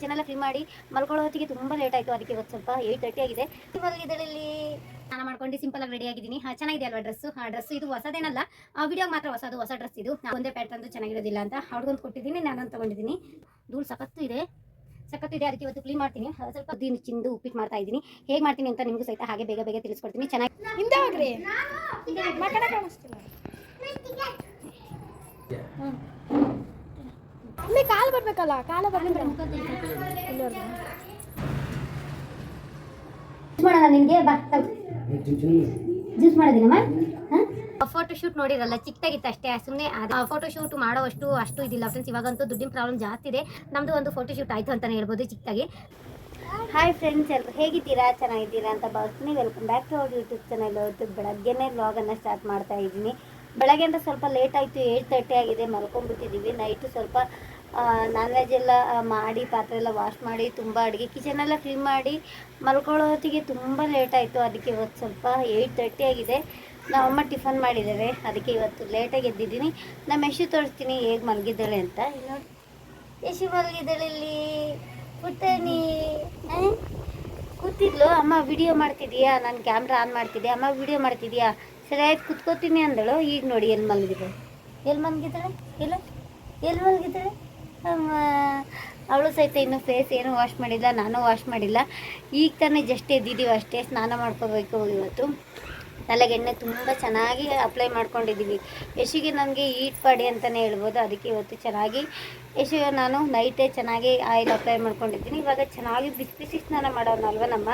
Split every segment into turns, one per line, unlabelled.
ಕಿಚನೆಲ್ಲ clean ಮಾಡಿ ಮಲ್ಕೊಳ್ಳೋ ಹೊತ್ತಿಗೆ ತುಂಬ ಲೇಟ್ ಆಯಿತು ಅದಕ್ಕೆ ಇವತ್ತು ಸ್ವಲ್ಪ ಏಯ್ಟ್ ತರ್ಟಿ ಆಗಿದೆ. ಇದರಲ್ಲಿ ಸ್ನಾನ ಮಾಡ್ಕೊಂಡು ಸಿಂಪಲ್ ಆಗಿ ರೆಡಿ ಆಗಿದ್ದೀನಿ. ಹಾ ಚೆನ್ನಾಗಿದೆ ಅಲ್ವಾ ಡ್ರೆಸ್ ಆ ಡ್ರೆಸ್ ಇದು ಹೊಸದೇನಲ್ಲ. ಆ ವಿಡಿಯೋಗೆ ಮಾತ್ರ ಹೊಸದು ಹೊಸ ಡ್ರೆಸ್ ಇದು. ನಾನು ಒಂದೇ ಪ್ಯಾಟರ್ನ್ ಚೆನ್ನಾಗಿರೋದಿಲ್ಲ ಅಂತ ಅವ್ರಿಗೊಂದು ಕೊಟ್ಟಿದ್ದೀನಿ ನಾನೊಂದು ತಗೊಂಡಿದ್ದೀನಿ. ಧೂಳು ಸಖತ್ತು ಇದೆ. ಸಖತ್ತು ಇದೆ ಅದಕ್ಕೆ ಇವತ್ತು ಕ್ಲೀನ್ ಮಾಡ್ತೀನಿ. ಸ್ವಲ್ಪ ದಿನ ಚಿಂದು ಉಪ್ಪಿಟ್ಟು ಮಾಡ್ತಾ ಇದ್ದೀನಿ. ಹೇಗೆ ಮಾಡ್ತೀನಿ ಅಂತ ನಿಮಗೂ ಸಹಿತ ಹಾಗೆ ಬೇಗ ಬೇಗ ತಿಳಿಸ್ಕೊಡ್ತೀನಿ. ಚೆನ್ನಾಗಿ
ಹಿಂದೆ ಹೋಗ್ರಿ ಇಲ್ಲಿ ಕಾಲು ಬರ್ಬೇಕಲ್ಲ ಕಾಲು ಬರ್ಬೇಕು
ಮಾಡೋಣ ನಿನಗೆ ಬಾ ಜ್ಯೂಸ್ ಮಾಡೋದಿನಮ್ಮ? ಫೋಟೋ ಶೂಟ್ ನೋಡಿರಲ್ಲ ಚಿಕ್ಕದಾಗಿತ್ತು ಅಷ್ಟೇ ಸುಮ್ಮನೆ ಫೋಟೋ ಶೂಟ್ ಮಾಡೋವಷ್ಟು ಅಷ್ಟು ಇದಿಲ್ಲ. ಫ್ರೆಂಡ್ಸ್ ಇವಾಗಂತೂ ದುಡ್ಡಿನ ಪ್ರಾಬ್ಲಮ್ ಜಾಸ್ತಿ ಇದೆ. ನಮ್ದು ಒಂದು ಫೋಟೋ ಶೂಟ್ ಆಯ್ತು ಅಂತಲೇ ಹೇಳ್ಬೋದು ಚಿಕ್ಕದಾಗಿ. ಹಾಯ್ ಫ್ರೆಂಡ್ಸ್ ಎಲ್ಲರೂ ಹೇಗಿದ್ದೀರಾ? ಚೆನ್ನಾಗಿದ್ದೀರಾ ಅಂತ ಭಾವಿಸ್ತೀನಿ. Welcome back to our YouTube channel ಅವ್ರದ್ದು ಬೆಳಗ್ಗೆನೇ ವ್ಲಾಗನ್ನು ಸ್ಟಾರ್ಟ್ ಮಾಡ್ತಾ ಇದ್ದೀನಿ. ಬೆಳಗ್ಗೆ ಅಂತ ಸ್ವಲ್ಪ ಲೇಟ್ ಆಯಿತು ಏಯ್ಟ್ ತರ್ಟಿ ಆಗಿದೆ. ಮಲ್ಕೊಂಡ್ಬಿಟ್ಟಿದ್ದೀವಿ ನೈಟು ಸ್ವಲ್ಪ ನಾನ್ ವೆಜ್ ಎಲ್ಲ ಮಾಡಿ, ಪಾತ್ರೆ ಎಲ್ಲ ವಾಶ್ ಮಾಡಿ, ತುಂಬ ಅಡುಗೆ. ಕಿಚನೆಲ್ಲ ಕ್ಲೀನ್ ಮಾಡಿ, ಮಲ್ಕೊಳ್ಳೋ ಹೊತ್ತಿಗೆ ತುಂಬ ಲೇಟ್ ಆಯಿತು. ಅದಕ್ಕೆ ಇವತ್ತು ಸ್ವಲ್ಪ ಏಯ್ಟ್ ತರ್ಟಿ ಆಗಿದೆ. ನಮ್ಮಮ್ಮ ಟಿಫನ್ ಮಾಡಿದ್ದಾರೆ. ಅದಕ್ಕೆ ಇವತ್ತು ಲೇಟಾಗಿ ಎದ್ದಿದ್ದೀನಿ. ನಮ್ಮ ಯಶು ತೋರಿಸ್ತೀನಿ ಹೇಗೆ ಮಲಗಿದ್ದಾಳೆ ಅಂತ. ನೋಡಿ. ಯಶು ಮಲಗಿದ್ದಾಳೆ ಇಲ್ಲಿ. ಕೂತೇನಿ? ಕೂತಿದ್ಲು. ಅಮ್ಮ ವಿಡಿಯೋ ಮಾಡ್ತಿದ್ಯಾ? ನಾನು ಕ್ಯಾಮ್ರಾ ಆನ್ ಮಾಡ್ತಿದ್ದೆ. ಅಮ್ಮ ವಿಡಿಯೋ ಮಾಡ್ತಿದ್ಯಾ? ಸರಿ ಆಯ್ತು ಕುತ್ಕೋತೀನಿ ಅಂದಳು. ಈಗ ನೋಡಿ ಎಲ್ಲಿ ಮಲಗಿದ್ದಾಳೆ. ಎಲ್ಲಿ ಮಲಗಿದ್ದಾಳೆ? ಎಲ್ಲ? ಎಲ್ಲಿ ಮಲಗಿದ್ದಾಳೆ? ಅವಳು ಸಹಿತ ಇನ್ನೂ ಫೇಸ್ ಏನೂ ವಾಶ್ ಮಾಡಿಲ್ಲ ನಾನು ವಾಶ್ ಮಾಡಿಲ್ಲ. ಈಗ ತಾನೇ ಜಸ್ಟ್ ಎದ್ದಿದ್ದೀವಿ ಅಷ್ಟೇ ಸ್ನಾನ ಮಾಡ್ಕೋಬೇಕು ಇವತ್ತು. ತಲೆಗೆ ಎಣ್ಣೆ ತುಂಬ ಚೆನ್ನಾಗಿ ಅಪ್ಲೈ ಮಾಡ್ಕೊಂಡಿದ್ದೀವಿ ಯಶಿಗೆ ನನಗೆ ಈಟ್ ಪಾಡಿ ಅಂತಲೇ ಹೇಳ್ಬೋದು ಅದಕ್ಕೆ ಇವತ್ತು ಚೆನ್ನಾಗಿ. ಯಶಿಗೆ ನಾನು ನೈಟೇ ಚೆನ್ನಾಗಿ ಆಯಿಲ್ ಅಪ್ಲೈ ಮಾಡ್ಕೊಂಡಿದ್ದೀನಿ. ಇವಾಗ ಚೆನ್ನಾಗಿ ಬಿಸಿ ಬಿಸಿ ಸ್ನಾನ ಮಾಡೋನಲ್ವ ನಮ್ಮ?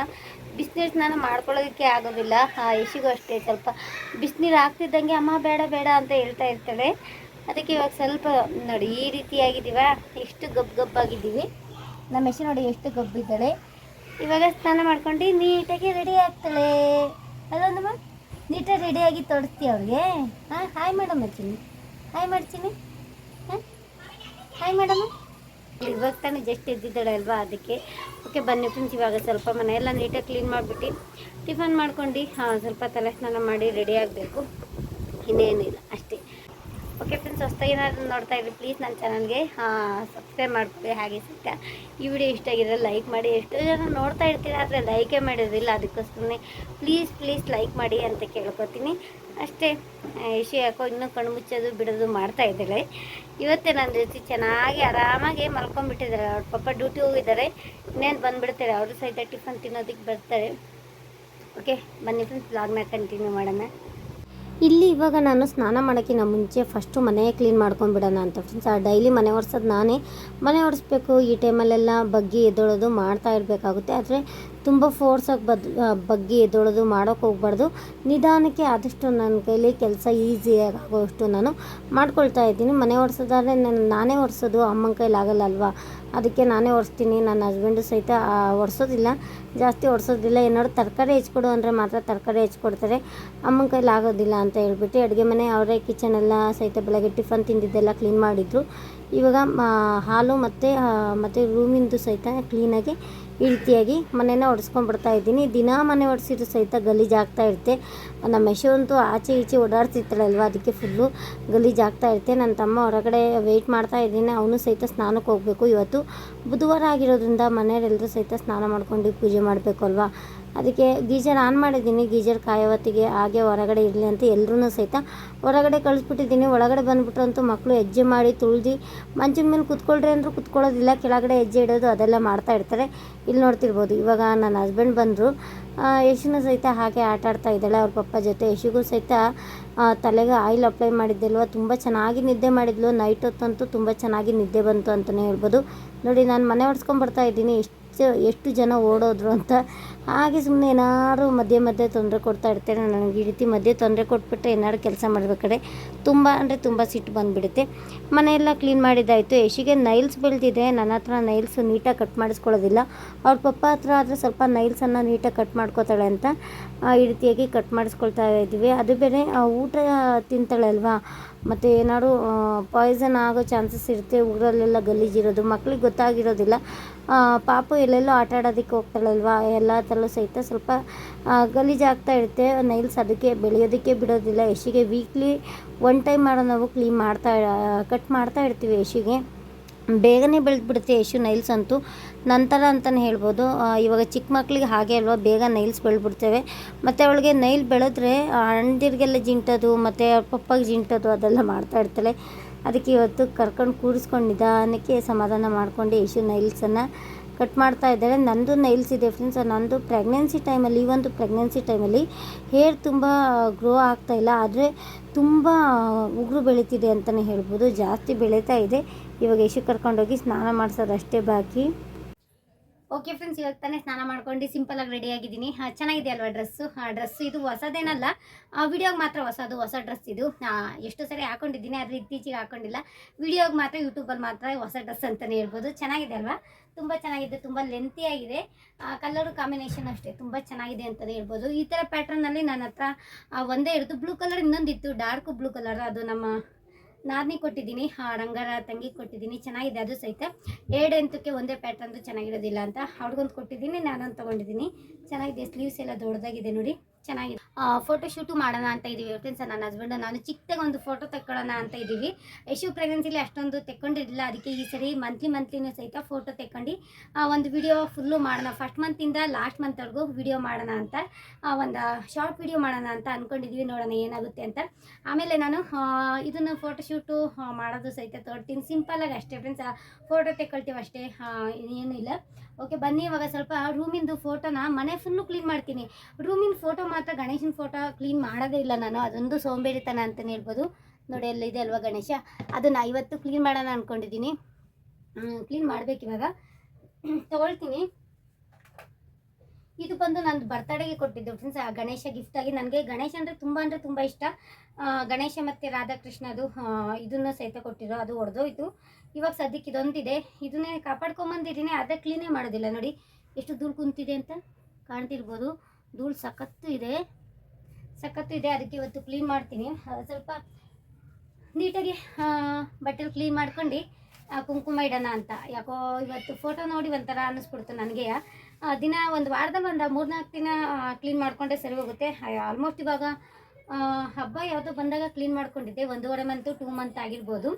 ಬಿಸಿನೀರು ಸ್ನಾನ ಮಾಡ್ಕೊಳ್ಳೋದಕ್ಕೆ ಆಗೋದಿಲ್ಲ. ಆ, ಯಶಿಗೂ ಅಷ್ಟೇ ಸ್ವಲ್ಪ ಬಿಸಿನೀರು ಹಾಕ್ತಿದ್ದಂಗೆ ಅಮ್ಮ ಬೇಡ ಬೇಡ ಅಂತ ಹೇಳ್ತಾ ಇರ್ತಾಳೆ. ಅದಕ್ಕೆ ಇವಾಗ ಸ್ವಲ್ಪ ನೋಡಿ ಈ ರೀತಿಯಾಗಿದ್ದೀವ? ಎಷ್ಟು ಗಬ್ ಗಬ್ಬಾಗಿದ್ದೀವಿ. ನಮ್ಮ ಹೆಸರು ನೋಡಿ ಎಷ್ಟು ಗಬ್ಬಿದ್ದಾಳೆ. ಇವಾಗ ಸ್ನಾನ ಮಾಡ್ಕೊಂಡು ನೀಟಾಗಿ ರೆಡಿ ಆಗ್ತಾಳೆ. ಅದೊಂದಮ್ಮ ನೀಟಾಗಿ ರೆಡಿಯಾಗಿ ತೊಡಸ್ತೀವಿ ಅವ್ರಿಗೆ ಹಾಂ ಹಾಯ್ ಮೇಡಮ್ ಹಚ್ಚಿನಿ ಹಾಯ್ ಮಾಡ್ತೀನಿ. ಹಾಂ ಹಾಯ್ ಮೇಡಮ್ ಇವಾಗ ತಾನೇ ಜಸ್ಟ್ ಎದ್ದಿದ್ದಾಳೆ ಅಲ್ವಾ ಅದಕ್ಕೆ. ಓಕೆ ಬನ್ನಿ ಫ್ರೆಂಡ್ಸ್ ಇವಾಗ ಸ್ವಲ್ಪ ಮನೆಯೆಲ್ಲ ನೀಟಾಗಿ ಕ್ಲೀನ್ ಮಾಡಿಬಿಟ್ಟು ಟಿಫನ್ ಮಾಡ್ಕೊಂಡು, ಹಾಂ, ಸ್ವಲ್ಪ ತಲೆ ಸ್ನಾನ ಮಾಡಿ ರೆಡಿ ಆಗಬೇಕು. ಇನ್ನೇನಿಲ್ಲ, ಅಷ್ಟೇ. ಓಕೆ ಫ್ರೆಂಡ್ಸ್ ಹೊಸ್ತಾಗಿ ಏನಾದ್ರು ನೋಡ್ತಾ ಇದ್ರಿ ಪ್ಲೀಸ್ ನನ್ನ ಚಾನಲ್ಗೆ ಸಬ್ಸ್ಕ್ರೈಬ್ ಮಾಡ್ಕೊಳ್ಳಿ ಹಾಗೆ ಸಿಕ್ಕ ಈ ವಿಡಿಯೋ ಇಷ್ಟ ಆಗಿದ್ರೆ ಲೈಕ್ ಮಾಡಿ, ಎಷ್ಟೋ ಜನ ನೋಡ್ತಾ ಇರ್ತೀರ, ಆದರೆ ಲೈಕೇ ಮಾಡೋದಿಲ್ಲ ಅದಕ್ಕೋಸ್ಕರನೇ ಪ್ಲೀಸ್ ಪ್ಲೀಸ್ ಲೈಕ್ ಮಾಡಿ ಅಂತ ಕೇಳ್ಕೊತೀನಿ. ಅಷ್ಟೇ ಯಶು ಯಾಕೋ ಇನ್ನೂ ಕಣ್ಣು ಮುಚ್ಚೋದು ಬಿಡೋದು ಮಾಡ್ತಾ ಇದ್ದಾಳೆ. ಇವತ್ತೇ ನನ್ನ ಜೊತೆ ಚೆನ್ನಾಗಿ ಆರಾಮಾಗಿ ಮಲ್ಕೊಂಡ್ಬಿಟ್ಟಿದ್ದಾರೆ. ಅವ್ರ ಪಾಪ ಡ್ಯೂಟಿ ಹೋಗಿದ್ದಾರೆ. ಇನ್ನೇನು ಬಂದುಬಿಡ್ತಾರೆ, ಅವರು ಸಹಿತ ಟಿಫನ್ ತಿನ್ನೋದಕ್ಕೆ ಬರ್ತಾರೆ. ಓಕೆ ಬನ್ನಿ ಫ್ರೆಂಡ್ಸ್ ಬ್ಲಾಗ್ನ ಕಂಟಿನ್ಯೂ ಮಾಡೋಣ. ಇಲ್ಲಿ ಇವಾಗ ನಾನು ಸ್ನಾನ ಮಾಡೋಕ್ಕಿಂತ ಮುಂಚೆ ಫಸ್ಟು ಮನೆ ಕ್ಲೀನ್ ಮಾಡ್ಕೊಂಡ್ಬಿಡೋಣ ಅಂತ ಫ್ರೆಂಡ್ಸ್ ಆ ಡೈಲಿ ಮನೆ ಒರೆಸೋದು ನಾನೇ ಮನೆ ಒರೆಸ್ಬೇಕು. ಈ ಟೈಮಲ್ಲೆಲ್ಲ ಬಗ್ಗಿ ಎದ್ದೊಳೋದು ಮಾಡ್ತಾ ಇರಬೇಕಾಗುತ್ತೆ. ಆದರೆ ತುಂಬ ಫೋರ್ಸಾಗಿ ಬದ್ ಬಗ್ಗಿ ಎದ್ದೊಳೋದು ಮಾಡೋಕ್ಕೆ ಹೋಗ್ಬಾರ್ದು. ನಿಧಾನಕ್ಕೆ ಆದಷ್ಟು ನನ್ನ ಕೈಲಿ ಕೆಲಸ ಈಸಿಯಾಗಿ ಆಗೋಷ್ಟು ನಾನು ಮಾಡ್ಕೊಳ್ತಾ ಇದ್ದೀನಿ. ಮನೆ ಒರೆಸೋದಾದ್ರೆ ನಾನು, ನಾನೇ ಒರೆಸೋದು, ಅಮ್ಮನ ಕೈಲಿ ಆಗಲ್ಲ ಅಲ್ವಾ ಅದಕ್ಕೆ ನಾನೇ ಒರೆಸ್ತೀನಿ. ನನ್ನ ಹಸ್ಬೆಂಡು ಸಹಿತ ಒರೆಸೋದಿಲ್ಲ. ಜಾಸ್ತಿ ಒರೆಸೋದಿಲ್ಲ. ಏನಾದ್ರು ತರಕಾರಿ ಹೆಚ್ಕೊಡು ಅಂದರೆ ಮಾತ್ರ ತರಕಾರಿ ಹೆಚ್ಕೊಡ್ತಾರೆ. ಅಮ್ಮನ ಕೈಲಿ ಆಗೋದಿಲ್ಲ ಅಂತ ಹೇಳ್ಬಿಟ್ಟು ಅಡುಗೆ ಮನೆ ಅವರೇ ಕಿಚನ್ ಎಲ್ಲ ಸಹಿತ ಬೆಳಗ್ಗೆ ಟಿಫನ್ ತಿಂದಿದ್ದೆಲ್ಲ ಕ್ಲೀನ್ ಮಾಡಿದ್ರು. ಇವಾಗ ಹಾಲು ಮತ್ತು ಮತ್ತು ರೂಮಿಂದು ಸಹಿತ ಕ್ಲೀನಾಗಿ ಈ ರೀತಿಯಾಗಿ ಮನೇನ ಒಡಿಸ್ಕೊಂಡ್ಬಿಡ್ತಾ ಇದ್ದೀನಿ. ದಿನ ಮನೆ ಒಡಿಸಿದ್ರೆ ಸಹಿತ ಗಲೀಜಾಗ್ತಾ ಇರುತ್ತೆ. ನಮ್ಮ ಯಶವಂತೂ ಆಚೆ ಈಚೆ ಓಡಾಡ್ತಿರ್ತಾಳಲ್ವ, ಅದಕ್ಕೆ ಫುಲ್ಲು ಗಲೀಜಾಗ್ತಾ ಇರುತ್ತೆ. ನನ್ನ ತಮ್ಮ ಹೊರಗಡೆ ವೆಯ್ಟ್ ಮಾಡ್ತಾ ಇದ್ದೀನಿ. ಅವನು ಸಹಿತ ಸ್ನಾನಕ್ಕೆ ಹೋಗಬೇಕು ಇವತ್ತು. ಬುಧವಾರ ಆಗಿರೋದ್ರಿಂದ ಮನೆಯವರೆಲ್ಲರೂ ಸಹಿತ ಸ್ನಾನ ಮಾಡ್ಕೊಂಡು ಪೂಜೆ ಮಾಡಬೇಕು ಅಲ್ವಾ? ಅದಕ್ಕೆ ಗೀಜರ್ ಆನ್ ಮಾಡಿದ್ದೀನಿ. ಗೀಜರ್ ಕಾಯೋವತ್ತಿಗೆ ಹಾಗೆ ಹೊರಗಡೆ ಇರಲಿ ಅಂತ ಎಲ್ಲರೂ ಸಹಿತ ಹೊರಗಡೆ ಕಳಿಸ್ಬಿಟ್ಟಿದ್ದೀನಿ. ಒಳಗಡೆ ಬಂದುಬಿಟ್ರಂತೂ ಮಕ್ಕಳು ಹೆಜ್ಜೆ ಮಾಡಿ ತುಳಿದು ಮಂಚಿನ ಮೇಲೆ ಕುತ್ಕೊಳ್ರಿ ಅಂದರೂ ಕುತ್ಕೊಳ್ಳೋದಿಲ್ಲ. ಕೆಳಗಡೆ ಹೆಜ್ಜೆ ಇಡೋದು ಅದೆಲ್ಲ ಮಾಡ್ತಾ ಇರ್ತಾರೆ. ಇಲ್ಲಿ ನೋಡ್ತಿರ್ಬೋದು. ಇವಾಗ ನನ್ನ ಹಸ್ಬೆಂಡ್ ಬಂದರು. ಯಶುನ ಸಹಿತ ಹಾಗೆ ಆಟ ಆಡ್ತಾ ಇದ್ದಾಳೆ. ಅವ್ರ ಪಪ್ಪ ಜೊತೆ. ಯಶುಗೂ ಸಹಿತ ತಲೆಗೆ ಆಯಿಲ್ ಅಪ್ಲೈ ಮಾಡಿದ್ದಲ್ವ? ತುಂಬ ಚೆನ್ನಾಗಿ ನಿದ್ದೆ ಮಾಡಿದ್ಲು. ನೈಟ್ ಹೊತ್ತಂತೂ ತುಂಬ ಚೆನ್ನಾಗಿ ನಿದ್ದೆ ಬಂತು ಅಂತಲೇ ಹೇಳ್ಬೋದು. ನೋಡಿ, ನಾನು ಮನೆ ಬರ್ತಾ ಇದ್ದೀನಿ. ಎಷ್ಟು ಎಷ್ಟು ಜನ ಓಡೋದ್ರು ಅಂತ ಹಾಗೆ ಸುಮ್ಮನೆ ಏನಾದ್ರು ಮಧ್ಯೆ ಮಧ್ಯೆ ತೊಂದರೆ ಕೊಡ್ತಾ ಇರ್ತಾರೆ ನನಗೆ ಈ ರೀತಿ ಮಧ್ಯೆ ತೊಂದರೆ ಕೊಟ್ಬಿಟ್ರೆ ಏನಾದ್ರು ಕೆಲಸ ಮಾಡಬೇಕಾದ್ರೆ ತುಂಬ ಅಂದರೆ ತುಂಬ ಸಿಟ್ಟು ಬಂದುಬಿಡುತ್ತೆ. ಮನೆಯೆಲ್ಲ ಕ್ಲೀನ್ ಮಾಡಿದ್ದಾಯಿತು. ಯಶಿಗೆ ನೈಲ್ಸ್ ಬೆಳೆದಿದೆ. ನನ್ನ ಹತ್ರ ನೈಲ್ಸ್ ನೀಟಾಗಿ ಕಟ್ ಮಾಡಿಸ್ಕೊಳ್ಳೋದಿಲ್ಲ. ಅವ್ರ ಪಪ್ಪ ಹತ್ರ ಆದರೆ ಸ್ವಲ್ಪ ನೈಲ್ಸನ್ನು ನೀಟಾಗಿ ಕಟ್ ಮಾಡ್ಕೋತಾಳೆ ಅಂತ ಈ ರೀತಿಯಾಗಿ ಕಟ್ ಮಾಡಿಸ್ಕೊಳ್ತಾ ಇದ್ದೀವಿ. ಅದು ಬೇರೆ ಊಟ ತಿಂತಾಳೆ ಅಲ್ವಾ? ಮತ್ತು ಏನಾದ್ರು ಪಾಯ್ಸನ್ ಆಗೋ ಚಾನ್ಸಸ್ ಇರುತ್ತೆ, ಊರಲ್ಲೆಲ್ಲ ಗಲೀಜಿರೋದು, ಮಕ್ಳಿಗೆ ಗೊತ್ತಾಗಿರೋದಿಲ್ಲ. ಪಾಪ ಎಲ್ಲೆಲ್ಲೋ ಆಟ ಆಡೋದಕ್ಕೆ ಹೋಗ್ತಾಳಲ್ವಾ, ಎಲ್ಲ ಥರಲ್ಲೂ ಸಹಿತ ಸ್ವಲ್ಪ ಗಲೀಜಾಗ್ತಾ ಇರುತ್ತೆ. ನೈಲ್ಸ್ ಅದಕ್ಕೆ ಬೆಳೆಯೋದಕ್ಕೆ ಬಿಡೋದಿಲ್ಲ. ಯಶಿಗೆ ವೀಕ್ಲಿ ಒನ್ ಟೈಮ್ ಮಾಡೋ ನಾವು ಕ್ಲೀನ್ ಮಾಡ್ತಾ ಕಟ್ ಮಾಡ್ತಾ ಇರ್ತೀವಿ ಯಶಿಗೆ. ಬೇಗನೆ ಬೆಳೆದ್ಬಿಡುತ್ತೆ ಯಶು ನೈಲ್ಸ್ ಅಂತೂ.
ನಂತರ ಅಂತಲೇ ಹೇಳ್ಬೋದು ಇವಾಗ ಚಿಕ್ಕ ಮಕ್ಕಳಿಗೆ ಹಾಗೆ ಅಲ್ವಾ, ಬೇಗ ನೈಲ್ಸ್ ಬೆಳೆದ್ಬಿಡ್ತೇವೆ. ಮತ್ತು ಅವಳಿಗೆ ನೈಲ್ ಬೆಳೆದ್ರೆ ಅಣ್ಣದಿರಿಗೆಲ್ಲ ಜಿಂಟೋದು, ಮತ್ತು ಪಪ್ಪಗೆ ಜಿಂಟೋದು ಅದೆಲ್ಲ ಮಾಡ್ತಾ ಇರ್ತಾಳೆ. ಅದಕ್ಕೆ ಇವತ್ತು ಕರ್ಕೊಂಡು ಕೂರಿಸ್ಕೊಂಡು ನಿಧಾನಕ್ಕೆ ಸಮಾಧಾನ ಮಾಡ್ಕೊಂಡು ಯಶು ನೈಲ್ಸನ್ನು ಕಟ್ ಮಾಡ್ತಾ ಇದ್ದಾಳೆ. ನಂದು ನೈಲ್ಸ್ ಇದೆ ಫ್ರೆಂಡ್ಸ್ ನಂದು ಪ್ರೆಗ್ನೆನ್ಸಿ ಟೈಮಲ್ಲಿ ಈ ಒಂದು ಪ್ರೆಗ್ನೆನ್ಸಿ ಟೈಮಲ್ಲಿ ಹೇರ್ ತುಂಬ ಗ್ರೋ ಆಗ್ತಾ ಇಲ್ಲ. ಆದರೆ ತುಂಬ ಉಗುರು ಬೆಳೀತಿದೆ ಅಂತಲೇ ಹೇಳ್ಬೋದು, ಜಾಸ್ತಿ ಬೆಳೀತಾ ಇದೆ. ಇವಾಗ ಯಶು ಕರ್ಕೊಂಡೋಗಿ ಸ್ನಾನ ಮಾಡಿಸೋದು ಅಷ್ಟೇ ಬಾಕಿ.
ಓಕೆ ಫ್ರೆಂಡ್ಸ್ ಇವಾಗ ತಾನೇ ಸ್ನಾನ ಮಾಡ್ಕೊಂಡು ಸಿಂಪಲ್ ಆಗಿ ರೆಡಿ ಆಗಿದ್ದೀನಿ. ಚೆನ್ನಾಗಿದೆ ಅಲ್ವಾ ಡ್ರೆಸ್ಸು ಡ್ರೆಸ್ ಇದು ಹೊಸದೇನಲ್ಲ. ಆ ವಿಡಿಯೋಗೆ ಮಾತ್ರ ಹೊಸದು ಹೊಸ ಡ್ರೆಸ್ ಇದು. ಆ, ಎಷ್ಟು ಸರಿ ಹಾಕೊಂಡಿದ್ದೀನಿ ಆದರೆ ಇತ್ತೀಚೆಗೆ ಹಾಕೊಂಡಿಲ್ಲ. ವಿಡಿಯೋಗೆ ಮಾತ್ರ ಯೂಟ್ಯೂಬಲ್ಲಿ ಮಾತ್ರ ಹೊಸ ಡ್ರೆಸ್ ಅಂತಲೇ ಹೇಳ್ಬೋದು. ಚೆನ್ನಾಗಿದೆ ಅಲ್ವಾ? ತುಂಬ ಚೆನ್ನಾಗಿದೆ ತುಂಬ ಲೆಂತಿ ಆಗಿದೆ. ಕಲರು ಕಾಂಬಿನೇಷನ್ ಅಷ್ಟೇ ತುಂಬ ಚೆನ್ನಾಗಿದೆ ಅಂತಲೇ ಹೇಳ್ಬೋದು. ಈ ಥರ ಪ್ಯಾಟ್ರನ್ನಲ್ಲಿ ನನ್ನ ಹತ್ರ ಆ, ಒಂದೇ ಇರೋದು. ಬ್ಲೂ ಕಲರ್ ಇನ್ನೊಂದಿತ್ತು ಡಾರ್ಕ್ ಬ್ಲೂ ಕಲರ್ ಅದು ನಮ್ಮ ನಾದಿನಿ ಕೊಟ್ಟಿದ್ದೀನಿ ಆ, ರಂಗರ ತಂಗಿ ಕೊಟ್ಟಿದ್ದೀನಿ ಚೆನ್ನಾಗಿದೆ ಅದು ಸಹಿತ. ಎರಡು ಎಂತಕ್ಕೆ ಒಂದೇ ಪ್ಯಾಟ್ರಂದು ಚೆನ್ನಾಗಿರೋದಿಲ್ಲ ಅಂತ. ಅವ್ರಿಗೊಂದು ಕೊಟ್ಟಿದ್ದೀನಿ ನಾನೊಂದು ತೊಗೊಂಡಿದ್ದೀನಿ. ಚೆನ್ನಾಗಿದೆ ಸ್ಲೀವ್ಸ್ ಎಲ್ಲ ದೊಡ್ಡದಾಗಿದೆ ನೋಡಿ. ಚೆನ್ನಾಗಿದೆ. ಫೋಟೋ ಶೂಟು ಮಾಡೋಣ ಅಂತ ಇದ್ದೀವಿ ಫ್ರೆಂಡ್ಸ್ ನನ್ನ ಹಸ್ಬೆಂಡ್ ನಾನು ಚಿಕ್ಕದಾಗಿ ಒಂದು ಫೋಟೋ ತಗೊಳ್ಳೋಣ ಅಂತ ಇದ್ದೀವಿ ಯಶು ಪ್ರೆಗ್ನೆನ್ಸಿಲಿ ಅಷ್ಟೊಂದು ತೆಕ್ಕೊಂಡಿರಲಿಲ್ಲ. ಅದಕ್ಕೆ ಈ ಸರಿ ಮಂತ್ಲಿ ಮಂತ್ಲಿನೂ ಸಹಿತ ಫೋಟೋ ತೆಕ್ಕೊಂಡು ಒಂದು ವಿಡಿಯೋ ಫುಲ್ಲು ಮಾಡೋಣ. ಫಸ್ಟ್ ಮಂತಿಂದ ಲಾಸ್ಟ್ ಮಂತ್ವರೆಗೂ ವಿಡಿಯೋ ಮಾಡೋಣ ಅಂತ ಒಂದು ಶಾರ್ಟ್ ವಿಡಿಯೋ ಮಾಡೋಣ ಅಂತ ಅಂದ್ಕೊಂಡಿದ್ದೀವಿ ನೋಡೋಣ ಏನಾಗುತ್ತೆ ಅಂತ. ಆಮೇಲೆ ನಾನು ಇದನ್ನು ಫೋಟೋ ಶೂಟು ಮಾಡೋದು ಸಹಿತ ತೋರ್ತೀನಿ. ಸಿಂಪಲ್ಲಾಗಿ ಅಷ್ಟೇ ಫ್ರೆಂಡ್ಸ್ ಫೋಟೋ ತೆಕ್ಕೊಳ್ತೀವಿ ಅಷ್ಟೇ ಏನೂ ಇಲ್ಲ ಓಕೆ ಬನ್ನಿ ಇವಾಗ ಸ್ವಲ್ಪ ರೂಮಿಂದು ಫೋಟೋನ ಮನೆ ಫುಲ್ಲು ಕ್ಲೀನ್ ಮಾಡ್ತೀನಿ. ರೂಮಿನ ಫೋಟೋ ಮಾತ್ರ ಗಣೇಶನ ಫೋಟೋ ಕ್ಲೀನ್ ಮಾಡೋದೇ ಇಲ್ಲ ನಾನು. ಅದೊಂದು ಸೋಂಬೇರಿತನ ಅಂತಲೇ ಹೇಳ್ಬೋದು. ನೋಡಿ ಎಲ್ಲ ಇದೆ ಅಲ್ವಾ ಗಣೇಶ? ಅದನ್ನು ಇವತ್ತು ಕ್ಲೀನ್ ಮಾಡೋಣ ಅಂದ್ಕೊಂಡಿದ್ದೀನಿ ಕ್ಲೀನ್ ಮಾಡಬೇಕಿವಾಗ ತೊಗೊಳ್ತೀನಿ. ಇದು ಬಂದು ನಂದು ಬರ್ತಡೆಗೆ ಕೊಟ್ಟಿದ್ದು ಫ್ರೆಂಡ್ಸ್ ಆ ಗಣೇಶ ಗಿಫ್ಟ್ ಆಗಿ. ನನಗೆ ಗಣೇಶ ಅಂದರೆ ತುಂಬ ಅಂದರೆ ತುಂಬ ಇಷ್ಟ. ಗಣೇಶ ಮತ್ತು ರಾಧಾಕೃಷ್ಣದು ಅದು ಇದನ್ನು ಸಹಿತ ಕೊಟ್ಟಿರೋ ಅದು ಹೊಡೆದೋಯ್ತು ಇವಾಗ ಸದ್ಯಕ್ಕೆ ಇದೊಂದಿದೆ. ಇದನ್ನೇ ಕಾಪಾಡ್ಕೊಂಬಂದಿದ್ದೀನಿ ಅದೇ ಕ್ಲೀನೇ ಮಾಡೋದಿಲ್ಲ. ನೋಡಿ, ಎಷ್ಟು ಧೂಳು ಕುಂತಿದೆ ಅಂತ ಕಾಣ್ತಿರ್ಬೋದು. ಧೂಳು ಸಖತ್ತು ಇದೆ. ಸಖತ್ತು ಇದೆ, ಅದಕ್ಕೆ ಇವತ್ತು ಕ್ಲೀನ್ ಮಾಡ್ತೀನಿ. ಸ್ವಲ್ಪ ನೀಟಾಗಿ ಬಟ್ಟೆ ಕ್ಲೀನ್ ಮಾಡ್ಕೊಂಡು ಕುಂಕುಮ ಇಡೋಣ ಅಂತ. ಯಾಕೋ ಇವತ್ತು ಫೋಟೋ ನೋಡಿ ಒಂಥರ ಅನ್ನಿಸ್ಬಿಡ್ತು ನನಗೆ. ದಿನ ಒಂದು ವಾರದಲ್ಲಿ ಒಂದು ಮೂರ್ನಾಲ್ಕು ದಿನ ಕ್ಲೀನ್ ಮಾಡಿಕೊಂಡ್ರೆ ಸರಿ ಹೋಗುತ್ತೆ. ಆಲ್ಮೋಸ್ಟ್ ಇವಾಗ ಹಬ್ಬ ಯಾವುದೋ ಬಂದಾಗ ಕ್ಲೀನ್ ಮಾಡ್ಕೊಂಡಿದ್ದೆ. ಒಂದೂವರೆ ಮಂತು ಟೂ ಮಂತ್ ಆಗಿರ್ಬೋದು.